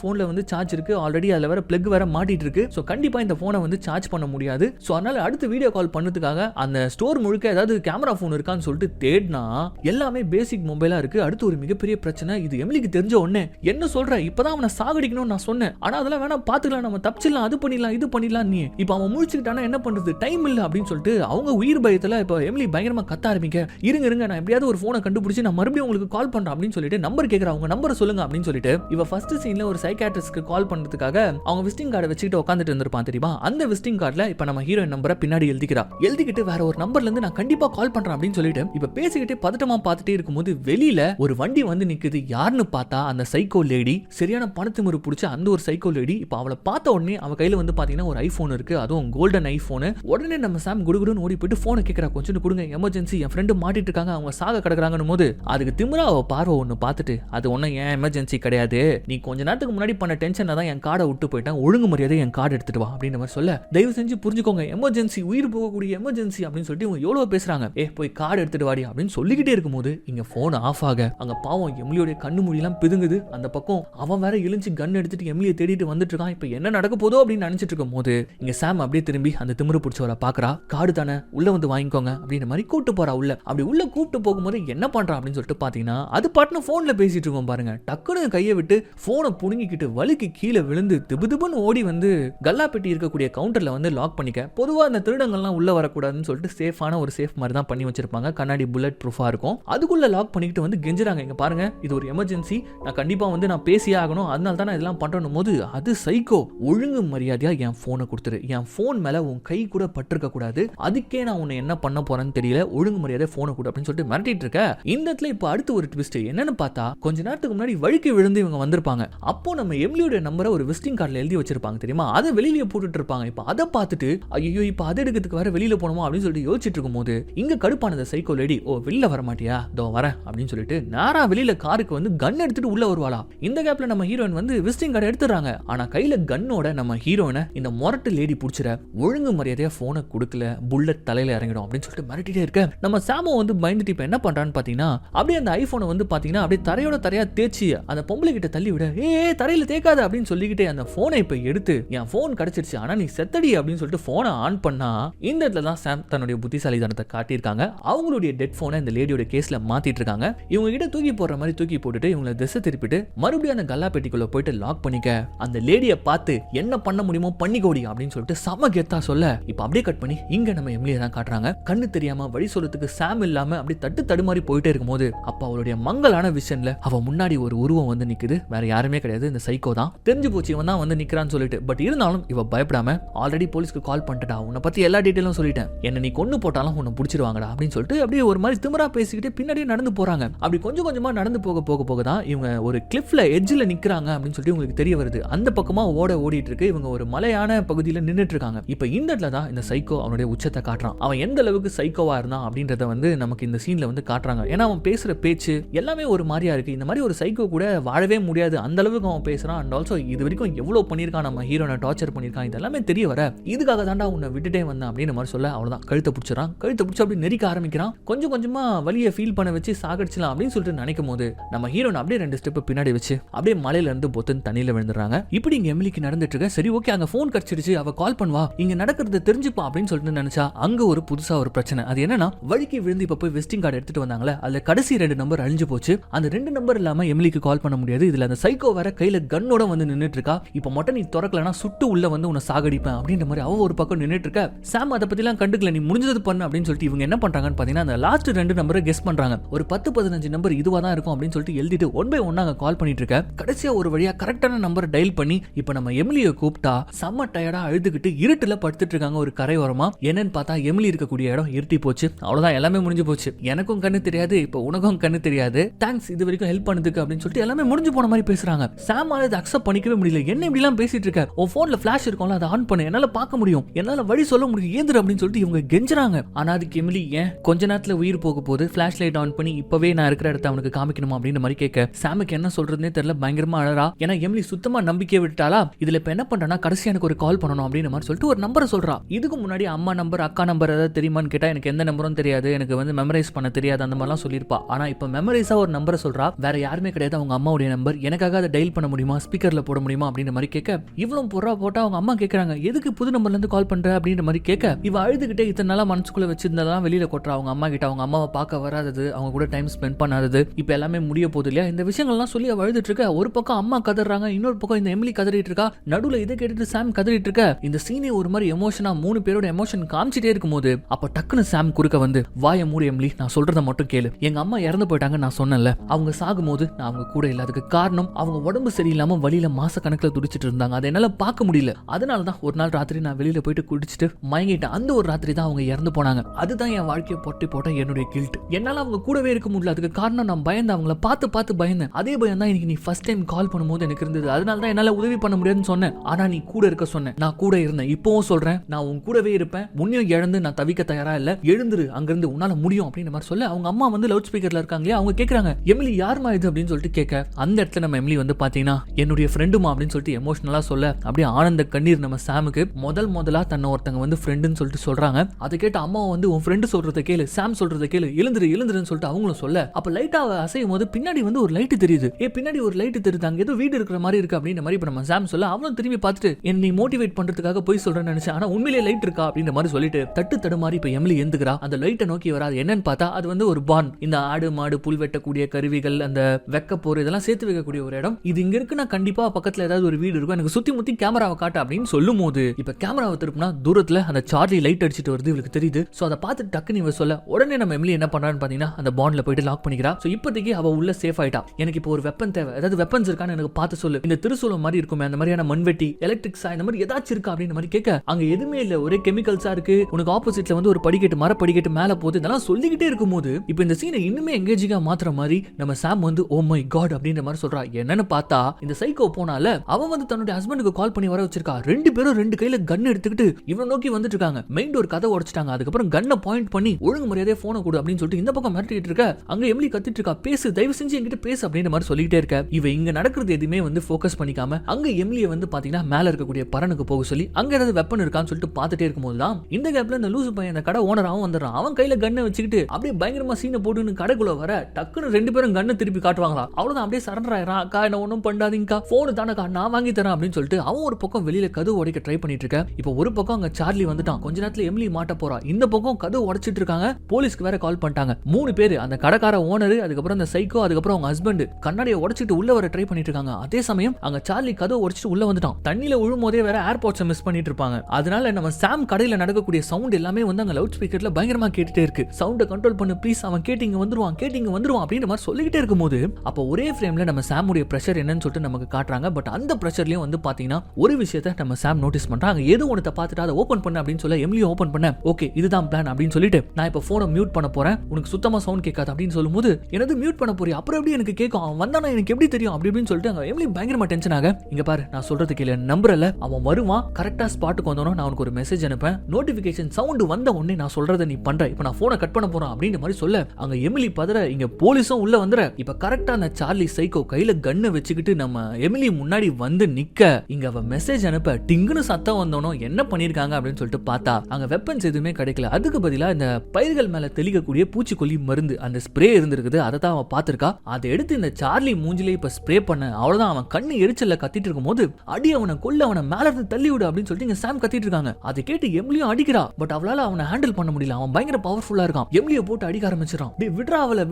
ஃபோன்ல வந்து சார்ஜ் இருக்கு. ஆல்ரெடி அதில் வேற பிளக் வேற மாட்டிட்டு இருக்கு. ஸோ கண்டிப்பா இந்த ஃபோனை வந்து சார்ஜ் பண்ண முடியாது. ஸோ அதனால அடுத்து வீடியோ கால் பண்ணதுக்காக அந்த ஸ்டோர் முழுக்க ஏதாவது கேமரா ஃபோன் இருக்கான்னு சொல்லிட்டு தேடினா எல்லாமே பேசிக் மொபைலா இருக்கு. அடுத்து ஒரு மிகப்பெரிய பிரச்சனை இது எமிலிக்கு தெரிஞ்ச உடனே என்ன சொல்ற? இப்பதான் அவனை சாகடிக்கணும்னு நான் சொன்னேன். ஆனா அதெல்லாம் வேணா பாத்துக்கலாம் நம்ம தப்பிச்சிடலாம் அது பண்ணிடலாம் இது பண்ணிடலாம் நீ. இப்போ அவன் முழிச்சுக்கிட்டானா என்ன பண்றது? டைம் இல்ல அப்படின்னு சொல்லிட்டு அவங்க உயிர் பயத்துல இப்போ எமிலி பயங்கரமா கத்த ஆரம்பிக்க இருங்க இருங்க நான் எப்படியாவது ஒரு போனை கண்டுபிடிச்சு நான் மறுபடியும் உங்களுக்கு கால் பண்றேன் அப்படின்னு சொல்லிட்டு நம்பர் கேட்கற அவங்க நம்பரை சொல்லுங்க அப்படின்னு சொல்லிட்டு இவ ஃபர்ஸ்ட் சீன்ல ஒரு சைக்காட்ரிஸ்ட்க்கு கால் பண்றதுக்காக அவங்க விசிட்டிங் கார்டை வச்சுக்கிட்டு உட்காந்துட்டு இருந்திருப்பான் தெரியுமா? அந்த விசிட்டிங் கார்டில் இப்போ நம்ம ஹீரோயின் நம்பரை பின்னாடி எழுதிக்கிறா. எழுதிக்கிட்டு வேற ஒரு நம்பர்ல இருந்து நான் கண்டிப்பா கால் பண்றேன் அப்படின்னு சொல்லிட்டு இப்ப பேசிக்கிட்டே பதட்டமா பார்த்துட்டே இருக்கும்போது வெளியில ஒரு வண்டி வந்து நிக்குது. யாருன்னு பார்த்தா அந்த சைக்கோ லேடி சரியான பணத்துமுறை பிடிச்ச அந்த ஒரு சைக்கோ லேடி இப்ப அவளை பார்த்த உடனே அவ கையில வந்து பாத்தீங்கன்னா ஒரு ஐபோன் இருக்கு. அதுவும் கோல்டன் ஐபோன் உடனே நம்ம சாம் குடுகுடுன்னு ஓடி போயிட்டு போனை கேட்கறா கொஞ்சம் கொடுங்க. எமர்ஜென்சி என் ஃப்ரெண்டு மாட்டிட்டு இருக்காங்க. அவங்க சாக கிடக்குறாங்கன்னு போது அதுக்கு திமிரா அவ பார்வை ஒன்று பார்த்துட்டு அது ஒன்றும் ஏன் எமர்ஜென்சி கிடையாது. நீ கொஞ்ச நேரத்துக்கு முன்னாடி பண்ண டென்ஷனை தான் என் கார்டை விட்டு போயிட்டேன். ஒழுங்கு மரியாதை என் கார்டு எடுத்துட்டு வா அப்படின்ற மாதிரி சொல்ல தயவு செஞ்சு புரிஞ்சுக்கோங்க. எமர்ஜென்சி உயிர் போகக்கூடிய எமர்ஜென்சி அப்படின்னு சொல்லிட்டு இவங்க எவ்வளவு பேசுறாங்க. ஏ போய் கார்டு எடுத்துட்டு வாடி அப்படின்னு சொல்லிக்கிட்டே இருக்கும்போது இங்க போன் ஆஃப் ஆக அங்க பாவம் எம்லியோடைய கண்ணு முடியெல்லாம் பிதுங்குது. அந்த பக்கம் அவன் வேற எழுந்து கன் எடுத்துட்டு எம்லியை தேடிட்டு வந்துட்டு இருக்கான் இப்போ என்ன நடக்க போதோ அப்படின்னு நினைச்சிட்டு இருக்கும் போது இங்க சாம் அப்படியே திரும்பி அந்த திமிரு பிடிச்சவரை பாக்குறா. கார்டு தானே உள்ள வந்து வாங்கிக்கோங்க அப்படின்ற மாதிரி கூப்பிட்டு போறா உள்ள. அப்படி உள்ள கூப்பிட்டு போகும்போது என்ன பண்றான் அப்படின்னு சொல்லிட்டு பாத்தீங்கன்னா அது பாட்டுன்னு போன்ல பேசிட்டு இருக்கோம் பாருங்க. டக்குன்னு கையை விட்டு போனை புடுங்கிக்கிட்டு வலுக்கு கீழே விழுந்து திபு திபுன்னு ஓடி வந்து கல்லா பெட்டி இருக்கக்கூடிய கவுண்டர்ல வந்து லாக் பண்ணிக்க பொதுவா அந்த திருடங்கள்லாம் உள்ள வரக்கூடாதுன்னு சொல்லிட்டு சேஃபான ஒரு சேஃப் மாதிரி தான் பண்ணி வச்சிருப்பாங்க. கண்ணாடி புல்லட் ப்ரூஃபாக இருக்கும். அதுக்குள்ள லாக் பண்ணிக்கிட்டு வந்து கெஞ்சுறாங்க. இங்க பாருங்க இது ஒரு எமர்ஜென்சி நான் கண்டிப்பாக வந்து நான் பேசியே ஆகணும். அதனால தான் நான் இதெல்லாம் பண்ணணும் போது அது சைக்கோ ஒழுங்கு மரியாதையா என் ஃபோனை கொடுத்துரு. என் ஃபோன் மேல உன் கை கூட பட்டிருக்க கூடாது. அதுக்கே நான் உன்னை என்ன பண்ண போறேன்னு தெரியல. ஒழுங்கு மரியாதை ஃபோனை கொடு அப்படின்னு சொல்லிட்டு மிரட்டிட்டு இருக்க. இந்த இடத்துல இப்போ அடுத்து ஒரு ட்விஸ்ட் என்னன்னு பார்த்தா கொஞ்ச நேரத்துக்கு முன்னாடி வழுக்கி விழுந்து இவங்க வந்திருப்பாங்க. அப்போ நம்ம எம்லியோட நம்பரை ஒரு விசிட்டிங் கார்டில் எழுதி வச்சிருப்பாங்க தெரியுமா? அதை வெளியில போட்டுட்டு இருப்பாங்க. இப்போ அதை பார்த்துட்டு ஐயோ இப்போ அதை எடுக்கிறதுக்கு வேற வெளியில போனோமா அப்படின்னு சொல்லிட்டு யோசிச்சுட்டு இருக்கும்போது இங்க கடுப்பானது சைக்கோ லேடி ஓ வெளில வர மாட்டியா தோ வரேன் அப்படின்னு சொல்லிட்டு நேரா வெளியில காருக்கு வந்து கன் எடுத்துட்டு உள்ள வருவாளா? இந்த கேப்ல நம்ம ஹீரோயின் வந்து விசிட்டிங் கார்டு எடுத்துறாங்க ஆனா கையில கன்னோட நம்ம ஹீரோயினை இந்த மொரட்டு லேடி பிடிச்சிட ஒழுங்கு மரியாதையா போனை கொடுக்கல புல்லட் தலையில இறங்கிடும் அப்படின்னு சொல்லிட்டு மிரட்டிட்டே இருக்க. நம்ம சாமோ வந்து பயந்துட்டு இப்ப என்ன பண்றான்னு பாத்தீங்கன்னா அப்படியே அந்த ஐபோனை வந்து பாத்தீங்கன்னா அப்படியே தரையோட தரையா தேய்ச்சி அந்த பொம்பளை கிட்ட தள்ளி விட. ஏ தரையில தேய்க்காத அப்படின்னு சொல்லிக்கிட்டே அந்த போனை இப்ப எடுத்து என் போன் கிடைச்சிருச்சு ஆனா நீ செத்தடி அப்படின்னு சொல்லிட்டு போனை ஆன் பண்ணா இந்த இடத்துல தான் சாம் தன்னுடைய புத்திசாலித்தனத்தை காட்டியிருக்காங்க. அவங்களுடைய டெட் ஃபோனை இந்த லேடியோட கேஸ்ல மாத்திட்டு இருக்காங்க இவங்க கிட்ட தூக்கி போடுற மாதிரி தூக்கி போட்டுட்டு இவங்களை திசை திருப்பிட்டு மறுபடியும் அந்த கல்லா பெட்டிக்குள்ள போயிட்டு லாக் பண்ணிக்க. அந்த லேடியை பார்த்து என்ன பண்ண முடியுமோ பண்ணிக்கோடி அப்படின்னு சொல்லிட்டு செம கெத்தா சொல்ல. இப்போ அப்படியே கட் பண்ணி இங்க நம்ம எம்லியை தான் காட்டுறாங்க. கண்ணு தெரியாம வழி சொல்றதுக்கு சாம் இல்லாம அப்படி தட்டு தடுமாறி போயிட்டே இருக்கும்போது அப்ப அவளுடைய மங்கலான விஷன்ல அவ முன்னாடி ஒரு உருவம் வந்து நிக்குது. வேற யாருமே கிடையாது இந்த சைக்கோ தான். தெரிஞ்சு போச்சு இவன் தான் வந்து நிக்கிறான்னு சொல்லிட்டு. பட் இருந்தாலும் இவ பயப்படாம ஆல்ரெடி போலீஸ்க்கு கால் பண்ணிட்டா. உன்னை பத்தி எல்லா டீட்டெயிலும் சொல்லிட்டேன். என்ன நீ கொண்டு போட்டாலும் உன்னை பிடிச்சிருவாங்கடா அப்படின்னு சொல்லிட்டு அப்படியே ஒரு மாதிரி திமிரா பேசிக்கிட்டு பின்னாடியே நடந்து போகிறாங்க அப்படி கொஞ்சம் கொஞ்சமாக நடந்து போக போக போக தான் இவங்க ஒரு கிளிஃப்ல எட்ஜில் நிற்கிறாங்க அப்படின்னு சொல்லிட்டு உங்களுக்கு தெரிய வருது. அந்த பக்கமாக ஓட ஓடிட்டு இருக்கு. இவங்க ஒரு மலையான பகுதியில் நின்றுட்டு இருக்காங்க இப்போ இந்த இடத்துல தான் இந்த சைக்கோ அவனுடைய உச்சத்தை காட்டுறான். அவன் எந்த அளவுக்கு சைக்கோவா இருந்தான் அப்படின்றத வந்து நமக்கு இந்த சீனில் வந்து காட்டுறாங்க. ஏன்னா அவன் பேசுற பேச்சு எல்லாமே ஒரு மாதிரியா இருக்கு. இந்த மாதிரி ஒரு சைக்கோ கூட வாழவே முடியாது. அந்த அளவுக்கு அவன் பேசுகிறான் அண்ட் ஆல்சோ இது வரைக்கும் எவ்வளோ பண்ணியிருக்கான்? நம்ம ஹீரோனை டார்ச்சர் பண்ணியிருக்கான்? இதெல்லாமே தெரிய வர. இதுக்காக தாண்டா உன்னை விட்டுட்டே வந்தேன் அப்படின்னு மாதிரி சொல்ல அவ்வளோதான் கழுத்தை பிடிச்சிடறான். கழுத்தை பிடிச்சி அப்படி நெரிக்க ஆரம்பிக்கிறான். கொஞ்சம் கொஞ்சமா வலியை ஃபீல் பண்ண வச்சு சாகடிச்சலாம் அப்படின்னு சொல்லிட்டு நினைக்கும் போது நம்ம ஹீரோன் அப்படியே ரெண்டு ஸ்டெப் பின்னாடி வச்சு அப்படியே மலையில இருந்து பொத்துன்னு தண்ணியில விழுந்துறாங்க இப்படி இங்க எமிலிக்கு நடந்துட்டு இருக்க சரி ஓகே அங்க போன் கிடைச்சிருச்சு அவ கால் பண்ணுவா. இங்க நடக்கிறது தெரிஞ்சுப்பா அப்படின்னு சொல்லிட்டு நினைச்சா அங்க ஒரு புதுசா ஒரு பிரச்சனை. அது என்னன்னா வழிக்கு விழுந்து இப்ப போய் விசிட்டிங் கார்டு எடுத்துட்டு வந்தாங்களே அதுல கடைசி ரெண்டு நம்பர் அழிஞ்சு போச்சு. அந்த ரெண்டு நம்பர் இல்லாம எமிலிக்கு கால் பண்ண முடியாது. இதுல அந்த சைக்கோ வேற கையில கன்னோட வந்து நின்னுட்டு இருக்கா இப்ப மட்டும் நீ திறக்கலனா சுட்டு உள்ள வந்து உன்னை சாகடிப்பேன் அப்படின்ற மாதிரி அவ ஒரு பக்கம் நின்னுட்டு இருக்க சாம் அதை பத்திலாம் கண்டுக்கல நீ முடிஞ்சது பண்ணு அப்படின்னு சொல்லிட்டு இவங்க என்ன பண்ணுறாங்கன்னு பார்த்தீங்கன்னா அந்த லாஸ்ட் ரெண்டு நம்பரை கெஸ் பண்ணுறாங்க ஒரு பத்து பதினஞ்சு நம்பர் இதுவாக தான் இருக்கும் அப்படின்னு சொல்லிட்டு எழுதிட்டு ஒன் பை ஒன் அங்க கால் பண்ணிட்டு இருக்க கடைசியாக ஒரு வழியாக கரெக்டான நம்பரை டயல் பண்ணி இப்போ நம்ம எமிலியை கூப்பிட்டா செம்ம டயர்டாக அழுதுகிட்டு இருட்டில் படுத்துட்டு இருக்காங்க ஒரு கரை ஓரமாக என்னன்னு பார்த்தா எமிலி இருக்கக்கூடிய இடம் இருட்டி போச்சு. அவ்வளோதான் எல்லாமே முடிஞ்சு போச்சு. எனக்கும் கண்ணு தெரியாது இப்போ உனக்கும் கண்ணு தெரியாது. தேங்க்ஸ் இது வரைக்கும் ஹெல்ப் பண்ணதுக்கு அப்படின்னு சொல்லிட்டு எல்லாமே முடிஞ்சு போன மாதிரி பேசுறாங்க. சாமால இதை அக்செப்ட் பண்ணிக்கவே முடியல. என்ன இப்படிலாம் பேசிட்டு இருக்க? உன் போன்ல பிளாஷ் இருக்கும்ல அதை ஆன் பண்ணு. என்னால பார்க்க முடியும். என்னால வழி சொல்ல முடியும். ஏந்திர அப்படின்னு சொல்லிட்டு இவங்க கெஞ்சுறாங்க. ஆனா அது அதுக்கு எமிலி ஏன் கொஞ்ச நேரத்துல உயிர் போக போது ஃபிளாஷ் லைட் ஆன் பண்ணி இப்பவே நான் இருக்கிற இடத்த அவனுக்கு காமிக்கணுமா அப்படின்ற மாதிரி கேட்க. சாமுக்கு என்ன சொல்றதுனே தெரியல பயங்கரமா அழறா. ஏன்னா எமிலி சுத்தமா நம்பிக்கை விட்டுட்டாளா? இதுல இப்ப என்ன பண்றானா கடைசி எனக்கு ஒரு கால் பண்ணணும் அப்படின்னு மாதிரி சொல்லிட்டு ஒரு நம்பரை சொல்றா. இதுக்கு முன்னாடி அம்மா நம்பர் அக்கா நம்பர் ஏதாவது தெரியுமான்னு கேட்டா எனக்கு எந்த நம்பரும் தெரியாது. எனக்கு வந்து மெமரைஸ் பண்ண தெரியாது அந்த மாதிரிலாம் சொல்லியிருப்பா. ஆனா இப்ப மெமரைஸா ஒரு நம்பரை சொல்றா. வேற யாருமே கிடையாது அவங்க அம்மாவுடைய நம்பர் எனக்காக அதை டைல் பண்ண முடியுமா? ஸ்பீக்கர்ல போட முடியுமா? அப்படின்ற மாதிரி கேட்க இவ்வளவு பொருளா போட்டா அவங்க அம்மா கேட்கறாங்க எதுக்கு புது நம்பர்ல இருந்து கால் பண்ற? அப்படின்ற மாதிரி கேட்க இவ அழுதுகிட்டே இத்தனை நாளா மனசுக்குள்ள இருந்ததெல்லாம் வெளியில கொட்டுறா. அவங்க அம்மா கிட்ட அவங்க அம்மாவை பார்க்க வராதது அவங்க கூட டைம் ஸ்பெண்ட் பண்ணாதது. இப்ப எல்லாமே முடிய போகுது இல்லையா? இந்த விஷயங்கள்லாம் சொல்லி அவ அழுதுட்டு இருக்க. ஒரு பக்கம் அம்மா கதறாங்க இன்னொரு பக்கம் இந்த எமிலி கதறிட்டு இருக்கா. நடுவுல இதை கேட்டுட்டு சாம் கதறிட்டு இருக்க. இந்த சீனே ஒரு மாதிரி எமோஷனா மூணு பேரோட எமோஷன் காமிச்சிட்டே இருக்கும்போது அப்ப டக்குன்னு சாம் குறுக்க வந்து வாய மூடி எம்லி நான் சொல்றத மட்டும் கேளு. எங்க அம்மா இறந்து போயிட்டாங்க நான் சொன்னேன்ல. அவங்க சாகும்போது நான் அவங்க கூட இல்லாததுக்கு காரணம் அவங்க உடம்பு சரியில்லாம வழியில மாச கணக்குல துடிச்சிட்டு இருந்தாங்க. அதை என்னால பார்க்க முடியல. அதனால தான் ஒரு நாள் ராத்திரி நான் வெளியில போயிட்டு குடிச்சிட்டு மயங்கிட்டேன். அந்த ஒரு ராத்திரி தான் அவங்க இறந்து போனாங்க. அதுதான் என் வாழ்க்கையை பொட்டி போட்ட என்னுடைய கில்ட் என்னால அவங்க கூடவே இருக்க முடியல. அதுக்கு காரணம் நான் பயந்து அவங்கள பார்த்து பார்த்து பயந்தேன். அதே பயம் தான் இன்னைக்கு நீ ஃபர்ஸ்ட் டைம் கால் பண்ணும்போது எனக்கு இருந்தது. அதனால தான் என்னால உதவி பண்ண முடியாதுன்னு சொன்னேன். ஆனா நீ கூட இருக்க சொன்னேன். நான் கூட இருந்தேன். இப்பவும் சொல்றேன். நான் உன் கூடவே இருப்பேன். முன்னையும் இழந்து நான் தவிக்க தயாரா இல்ல. எழுந்துரு. அங்கிருந்து உன்னால முடியும் அப்படின்ற மாதிரி சொல்ல அவங்க அம்மா வந்து லவுட் ஸ்பீக்கர்ல இருக்காங்களே அவங்க கேக்குறாங்க எமிலி யாருமா இது? அப்படின்னு சொல்லிட்டு கேட்க அந்த இடத்துல நம்ம எமிலி வந்து பாத்தீங்கன்னா என்னுடைய ஃப்ரெண்டுமா அப்படின்னு சொல்லிட்டு எமோஷனலா சொல்ல அப்படியே ஆனந்த கண்ணீர் நம்ம சாமுக்கு முதல் முதலா தன்னை ஒருத்தங்க வந்து ஃப்ரெண்டுன்னு சொல்லிட்டு சொல்றாங்க. அதை கேட்டு அம்மா வந்து உன் ஃப்ரெண்டு சொல்றத கேளு சாம் சொல்றத கேளு எழுந்துரு எழுந்துருன்னு சொல்லிட்டு அவங்களும் சொல்ல. அப்ப லைட்டா அசையும் போது பின்னாடி வந்து ஒரு லைட் தெரியுது. ஏ பின்னாடி ஒரு லைட் தெரியுது அங்க ஏதோ வீடு இருக்கிற மாதிரி இருக்கு அப்படின்ற மாதிரி இப்ப நம்ம சாம் சொல்ல அவனும் திரும்பி பார்த்துட்டு என்னை மோட்டிவேட் பண்றதுக்காக போய் சொல்றேன்னு நினைச்சேன் ஆனா உண்மையிலேயே லைட் இருக்கா? அப்படின்ற மாதிரி சொல்லிட்டு தட்டு தடுமாறி இப்ப எம்லி எந்துக்கிறா அந்த லைட்டை நோக்கி வராது. என்னன்னு பார்த்தா அது வந்து ஒரு பான் இந்த ஆடு மாடு புல் வெட்டக்கூடிய கருவிகள் அந்த வெக்கப்போர் இதெல்லாம் சேர்த்து வைக்கக்கூடிய ஒரு இடம். இது இங்க இருக்குன்னா கண்டிப்பா பக்கத்துல ஏதாவது ஒரு வீடு இருக்கும். எனக்கு சுத்தி முத்தி கேமராவை காட்டு அப்படின்னு சொல்லும் போது இப்ப கேமராவை திருப்பினா தூரத்துல அந்த சார்லி லைட் அடிச்சிட்டு வருது இவளுக்கு தெரியுது. சோ அதை பார்த்து டக்குன்னு இவ சொல்ல உடனே நம்ம எம்லி என்ன பண்றான்னு பாத்தீங்கன்னா அந்த பாண்ட்ல போயிட்டு லாக் பண்ணிக்கிறா. சோ இப்போதைக்கு அவ உள்ள சேஃப் ஆயிட்டா. எனக்கு இப்போ ஒரு வெப்பன் தேவை. அதாவது வெப்பன்ஸ் இருக்கான்னு எனக்கு பார்த்து சொல்லு. இந்த திருசூலம் மாதிரி இருக்குமே அந்த மாதிரியான மண்வெட்டி எலக்ட்ரிக்ஸா இந்த மாதிரி ஏதாச்சும் இருக்கா? அப்படின்னு மாதிரி கேட்க அங்க எதுவுமே இல்ல. ஒரே கெமிக்கல்ஸா இருக்கு. உனக்கு ஆப்போசிட்ல வந்து ஒரு படிக்கட்டு மர படிக்கட்டு மேல போகுது. இதெல்லாம் சொல்லிக்கிட்டே இருக்கும்போது இப்போ இந்த சீனை இன்னுமே எங்கேஜிங்கா மாத்துற மாதிரி நம்ம சாம் வந்து ஓ மை காட் அப்படின்ற மாதிரி சொல்றா. என்னன்னு பார்த்தா இந்த சைக்கோ போனால அவன் வந்து தன்னுடைய ஹஸ்பண்டுக்கு கால் பண்ணி வர வச்சிருக்கா. ரெண்டு பேரும் ரெண்டு கையில கன் எடுத்துக்கிட்டு இவன் நோக்கி வந்துட்டு இருக்காங்க. மெயின் ஒரு கதை உடைச்சிட்டாங்க. அதுக்கப்புறம் கன்னை ஃபோனை பாயிண்ட் பண்ணி ஒழுங்கு மரியாதையே ஃபோனை கொடு அப்படின்னு சொல்லிட்டு இந்த பக்கம் மிரட்டிட்டு இருக்க அங்க எம்லி கத்திட்டு இருக்கா பேசு தயவு செஞ்சு என்கிட்ட பேசு அப்படின்ற மாதிரி சொல்லிட்டே இருக்க. இவ இங்க நடக்கிறது எதுவுமே வந்து ஃபோக்கஸ் பண்ணிக்காம அங்க எம்லிய வந்து பாத்தீங்கன்னா மேல இருக்கக்கூடிய பரனுக்கு போக சொல்லி அங்க ஏதாவது வெப்பன் இருக்கான்னு சொல்லிட்டு பார்த்துட்டே இருக்கும்போது தான் இந்த கேப்ல இந்த லூசு பையன் அந்த கடை ஓனராகவும் வந்துடுறான். அவன் கையில கண்ணை வச்சுக்கிட்டு அப்படியே பயங்கரமா சீனை போட்டுன்னு கடைக்குள்ள வர டக்குன்னு ரெண்டு பேரும் கண்ணை திருப்பி காட்டுவாங்களா? அவ்வளவுதான் அப்படியே சரண்டர் ஆயிரான் அக்கா என்ன ஒன்றும் பண்ணாதீங்கக்கா. போனு தானக்கா நான் வாங்கி தரேன் அப்படின்னு சொல்லிட்டு அவன் ஒரு பக்கம் வெளியில கதவு உடைக்க ட்ரை பண்ணிட்டு இருக்க. இப்போ ஒரு பக்கம் அங்க சார்லி வந்துட்டான். கொஞ்ச நேரத்துல எம்லி மாட்ட போறா. இந்த பக்கம் கதவு உடைச்சிட்டு இருக்காங்க போலீஸ்க்கு வேற கால் பண்ணிட்டாங்க. மூணு பேர் அந்த கடைக்கார ஓனர் அதுக்கப்புறம் அந்த சைக்கோ அதுக்கப்புறம் அவங்க ஹஸ்பண்ட் கண்ணாடியை உடைச்சிட்டு உள்ள வர ட்ரை பண்ணிட்டு இருக்காங்க அதே சமயம் அங்க சார்லி கதவு உடைச்சிட்டு உள்ள வந்துட்டான். தண்ணியில விழும் போதே வேற ஏர்போர்ட்ஸை மிஸ் பண்ணிட்டு இருப்பாங்க அதனால நம்ம சாம் கடையில நடக்கக்கூடிய சவுண்ட் எல்லாமே வந்து அங்க லவுட் ஸ்பீக்கர்ல பயங்கரமா கேட்டுட்டே இருக்கு. சவுண்டை கண்ட்ரோல் பண்ணு ப்ளீஸ் அவன் கேட்டிங்க வந்துருவான் கேட்டிங்க வந்துருவான் அப்படின்ற மாதிரி சொல்லிக்கிட்டே இருக்கும்போது அப்போ ஒரே ஃப்ரேம்ல நம்ம சாமுடைய ப்ரெஷர் என்னன்னு சொல்லிட்டு நமக்கு காட்டுறாங்க. பட் அந்த ப்ரெஷர்லயும் வந்து பாத்தீங்கன்னா ஒரு விஷயத்த நம்ம சாம் நோட்டீஸ் பண்றாங்க எது ஒன்றத்தை பார்த்துட்டு அதை ஓப்பன் பண்ண அப்படின்னு சொல்ல எம்லியும் ஓப்பன் பண்ண ஓகே இதுதான் பிளான் அப்படின்னு சொல்லிட்டு நான் இப்போ ஃபோனை மியூட் பண்ண போறேன். உனக்கு சுத்தமாக சவுண்ட் கேட்காது அப்படின்னு சொல்லும்போது எனது மியூட் பண்ண போறியா? அப்புறம் எப்படி எனக்கு கேட்கும்? அவன் வந்தானா? எனக்கு எப்படி தெரியும்? அப்படி அப்படின்னு சொல்லிட்டு அங்கே எம்லி பயங்கரமா டென்ஷன் ஆக இங்க பாரு நான் சொல்றது கேளு. நம்புறல அவன் வருவான். கரெக்டாக ஸ்பாட்டுக்கு வந்தோனோ நான் உனக்கு ஒரு மெசேஜ் அனுப்பேன் நோட்டிபிகேஷன் சவுண்ட் வந்த உடனே நான் சொல்றதை நீ பண்ற. இப்போ நான் போனை கட் பண்ண போறேன் அப்படின்ற மாதிரி சொல்ல அங்க எமிலி பதற இங்க போலீஸும் உள்ள வந்துற. இப்ப கரெக்டா அந்த சார்லி சைக்கோ கையில கண்ணை வச்சுக்கிட்டு நம்ம எமிலி முன்னாடி வந்து நிக்க இங்க அவ மெசேஜ் அனுப்ப டிங்குன்னு சத்தம் வந்தோனோ என்ன பண்ணிருக்காங்க? அப்படின்னு சொல்லிட்டு பார்த்தா அங்க வெப்பன்ஸ் எதுவுமே கிடைக்கல. அதுக்கு பதிலா இந்த பயிர்கள் மேல தெளிக்கக்கூடிய பூச்சிக்கொல்லி மருந்து அந்த ஸ்ப்ரே இருந்திருக்குது அதை தான் அவன் பார்த்திருக்கா. அதை எடுத்து இந்த சார்லி மூஞ்சிலே இப்ப ஸ்ப்ரே பண்ண அவ்வளவுதான் அவன் கண்ணு எரிச்சல்ல கத்திட்டு இருக்கும்போது அடி அவனை கொல்ல அவனை மேல இருந்து தள்ளி விடு அப்படின்னு சொல்லிட்டு இங்க சாம் கத்திட்டு இருக்காங்க. அதை கேட்டு எம்லியும் அடிக்கிறா பட் அவளால் அவனை ஹேண்டில் பண்ண முடியல. அவன் பயங்கர பவர்ஃபுல்லா இருக்கான். எம்லிய போட்டு அடிக்க ஆரம்பிச்சிடான் டேய் விட்ரா அவள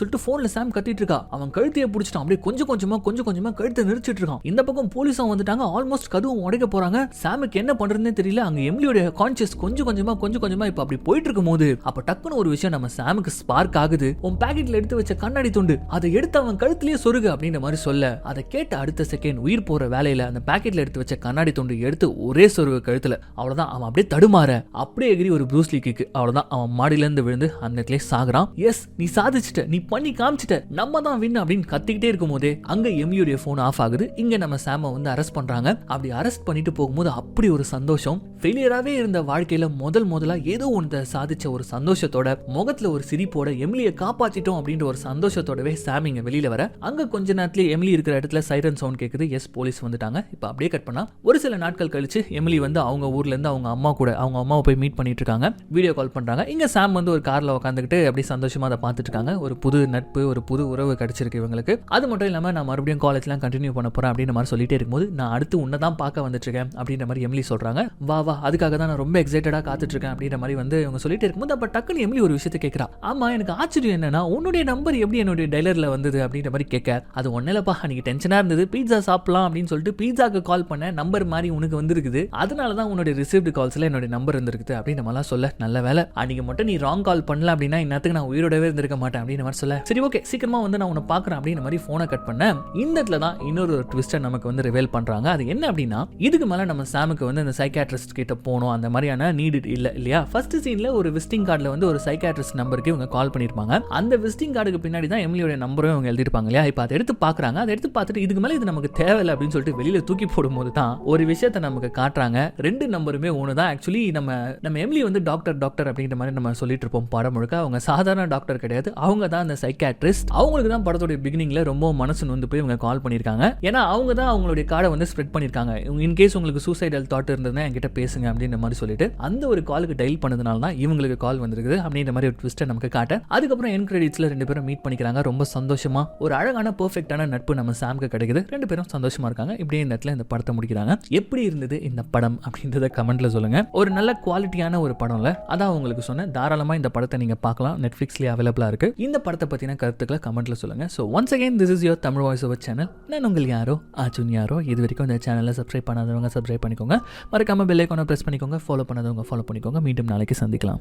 சொல்லிட்டு ஃபோனில் சாம் கத்திட்டு இருக்கா. அவன் கழுத்தையே பிடிச்சிட்டான். அப்படியே கொஞ்சம் கொஞ்சமாக கொஞ்சம் கொஞ்சமா கழுத்தை நெரிச்சிட்டு இருக்கான். இந்த பக்கம் போலீஸும் வந்துட்டாங்க. ஆல்மோஸ்ட் கதுவும் உடைக்க போறாங்க. சாமுக்கு என்ன பண்ணுறதுனே தெரியல. அங்க எம்லியோட கான்சியஸ் கொஞ்சம் கொஞ்சமா கொஞ்சம் கொஞ்சமா இப்ப அப்படி போயிட்டு இருக்கும் போது அப்ப டக்குன்னு ஒரு விஷயம் நம்ம சாமுக்கு ஸ்பார்க் ஆகுது. உன் பாக்கெட்ல எடுத்து வச்ச கண்ணாடி துண்டு அதை எடுத்து அவன் கழுத்துலயே சொருகு அப்படின்ற மாதிரி சொல்ல அதை கேட்ட அடுத்த செகண்ட் உயிர் போற வேலையில அந்த பாக்கெட்ல எடுத்து வச்ச கண்ணாடி துண்டு எடுத்து ஒரே சொருகு கழுத்துல அவ்வளவுதான் அவன் அப்படியே தடுமாற. அப்படியே எகிரி ஒரு ப்ரூஸ்லி கிக்கு அவ்வளவுதான் அவன் மாடியில இருந்து விழுந்து அந்த இடத்துல சாகுறான். எஸ் நீ சாதிச்சிட்ட நீ பண்ணி காமிச்சிட்ட நம்ம தான் வின் அப்படின்னு கத்திக்கிட்டே இருக்கும் போதே அங்க எம்யூடைய போன் ஆஃப் ஆகுது. இங்க நம்ம சாம வந்து அரெஸ்ட் பண்றாங்க. அப்படி அரெஸ்ட் பண்ணிட்டு போகும்போது அப்படி ஒரு சந்தோஷம். ஃபெயிலியராகவே இருந்த வாழ்க்கையில முதல் முதலா ஏதோ ஒன்று சாதிச்ச ஒரு சந்தோஷத்தோட முகத்துல ஒரு சிரிப்போட எமிலியை காப்பாத்திட்டோம் அப்படின்ற ஒரு சந்தோஷத்தோடவே சாம் இங்க வெளியில வர. அங்க கொஞ்ச நேரத்துல எமிலி இருக்கிற இடத்துல சைரன் சவுண்ட் கேக்குது. எஸ் போலீஸ் வந்துட்டாங்க. இப்போ அப்படியே கட் பண்ணா ஒரு சில நாட்கள் கழிச்சு எமிலி வந்து அவங்க ஊர்ல இருந்து அவங்க அம்மா கூட அவங்க அம்மாவை போய் மீட் பண்ணிட்டு இருக்காங்க. வீடியோ கால் பண்றாங்க. இங்க சாம் வந்து ஒரு கார்ல உட்காந்துக்கிட்டு அப்படியே சந்தோஷமா அதை பார்த்துட்டு இருக்காங்க. ஒரு புது நட்பு ஒரு புது உறவு கிடைச்சிருக்கு இவங்களுக்கு. அது மட்டும் இல்லாம நான் மறுபடியும் காலேஜ்லாம் கண்டினியூ பண்ண போறேன் அப்படின்ற மாதிரி சொல்லிட்டே இருக்கும்போது நான் அடுத்து உன்னை தான் பார்க்க வந்துட்டு இருக்கேன் அப்படின்ற மாதிரி எமிலி சொல்றாங்க. வா வா அதுக்காக தான் நான் ரொம்ப எக்ஸைட்டடா காத்துட்டு இருக்கேன் அப்படின்ற மாதிரி வந்து இவங்க சொல்லிட்டு இருக்கும்போது அப்ப டக்குன்னு எமிலி ஒரு விஷயத்தை கேட்கறா ஆமா எனக்கு ஆச்சரியம் என்னன்னா உன்னுடைய நம்பர் எப்படி என்னுடைய டைலர்ல வந்தது அப்படின்ற மாதிரி கேட்க. அது ஒன்னிலப்பா அன்னைக்கு டென்ஷனா இருந்தது. பீட்சா சாப்பிடலாம் அப்படின்னு சொல்லிட்டு பீட்சாக்கு கால் பண்ண நம்பர் மாதிரி உனக்கு வந்திருக்குது. அதனால தான் உன்னுடைய ரிசீவ்டு கால்ஸ்ல என்னுடைய நம்பர் இருந்திருக்குது அப்படின்னு நம்மளாம் சொல்ல நல்ல வேலை. அன்னைக்கு மட்டும் நீ ராங் கால் பண்ணல அப்படின்னா இன்னத்துக்கு நான் உயிரோடவே இருந்திருக்க மாட்டேன் அப்படின்ற மாதிரி சொல்ல. சரி ஓகே சீக்கிரமா வந்து நான் உன்னை பார்க்குறேன் அப்படின்ற மாதிரி ஃபோனை கட் பண்ண இந்த இடத்துல தான் இன்னொரு ட்விஸ்ட்டை நமக்கு வந்து ரிவேல் பண்றாங்க. அது என்ன அப்படின்னா இதுக்கு மேல நம்ம சாமுக்கு வந்து அந்த சைக்காட்ரிஸ்ட் கிட்ட போகணும். அந்த மாதிரியான நீடு இல்ல இல்லையா? ஃபர்ஸ்ட் சீன்ல ஒரு விசிட்டிங் கார்டில் வந்து ஒரு சைக்காட்ரிஸ்ட் நம்பருக்கு இவங்க கால் பண்ணியிருப்பாங்க அந்த விசிட்டிங் கார்டுக்கு பின்னாடி தான் எமிலியோட நம்பரும் இவங்க எழுதிருப்பாங்க இல்லையா? இப்போ அதை எடுத்து பார்க்குறாங்க. அதை எடுத்து பார்த்துட்டு இதுக்கு மேலே இது நமக்கு தேவையில்லை அப்படின்னு சொல்லிட்டு வெளியில் தூக்கி போடும்போது தான் ஒரு விஷயத்தை நமக்கு காட்டுறாங்க. ரெண்டு நம்பருமே ஒன்று தான் ஆக்சுவலி நம்ம நம்ம எம்லி வந்து டாக்டர் டாக்டர் அப்படிங்கிற மாதிரி நம்ம சொல்லிட்டு இருப்போம் படம் முழுக்க. அவங்க சாதாரண டாக்டர் கிடையாது. அவங்க தான் அந்த சைக்காட்ரிஸ்ட் அவங்களுக்கு தான் படத்துடைய பிகினிங்ல ரொம்ப மனசு நொந்து போய் இவங்க கால் பண்ணியிருக்காங்க ஏன்னா அவங்க தான் அவங்களுடைய கார்டை வந்து ஸ்ப்ரெட் பண்ணியிருக்காங்க இன்கேஸ் உங்களுக்கு சூசைடல் தாட் இருந்ததுன்னா என்கிட்ட பேசுங்க அப்படின்ற மாதிரி சொல்லிட்டு அந்த ஒரு காலுக்கு டைல் பண்ணதுனால தான் இவங்களுக்கு கால் வந்திருக்குது அப்படின்ற மாதிரி ஒரு ட்விஸ்ட்டை நமக்கு காட்ட. அதுக்கப்புறம் என் கிரெடிட்ஸில் ரெண்டு பேரும் மீட் பண்ணிக்கிறாங்க. ரொம்ப சந்தோஷமாக ஒரு அழகான பர்ஃபெக்டான நட்பு நம்ம சாம்க்கு கிடைக்குது. ரெண்டு பேரும் சந்தோஷமாக இருக்காங்க. இப்படியே இந்த இடத்துல இந்த படத்தை முடிக்கிறாங்க. எப்படி இருந்தது இந்த படம் அப்படின்றத கமெண்ட்ல சொல்லுங்க. ஒரு நல்ல குவாலிட்டியான ஒரு படம்ல அதான் உங்களுக்கு சொன்னேன். தாராளமாக இந்த படத்தை நீங்கள் பார்க்கலாம். நெட்ஃப்ளிக்ஸ்லேயே அவைலபிளாக இருக்கு. இந்த படத்தை பற்றின கருத்துக்களை கமெண்ட்ல சொல்லுங்க. So once again this is your Tamil voice over channel நான் உங்கள் யாரோ? ஆச்சுன் யாரோ? இது வரைக்கும் இந்த சேனலை சப்ஸ்கிரைப் பண்ணாதவங்க சப்ஸ்கிரைப் பண்ணிக்கோங்க. மறக்காம பெல் ஐக்கானை ப்ரெஸ் பண்ணிக்கோங்க. ஃபாலோ பண்ணாதவங்க ஃபாலோ பண்ணிக்கோங்க. மீண்டும் நாளைக்கு দেখলাম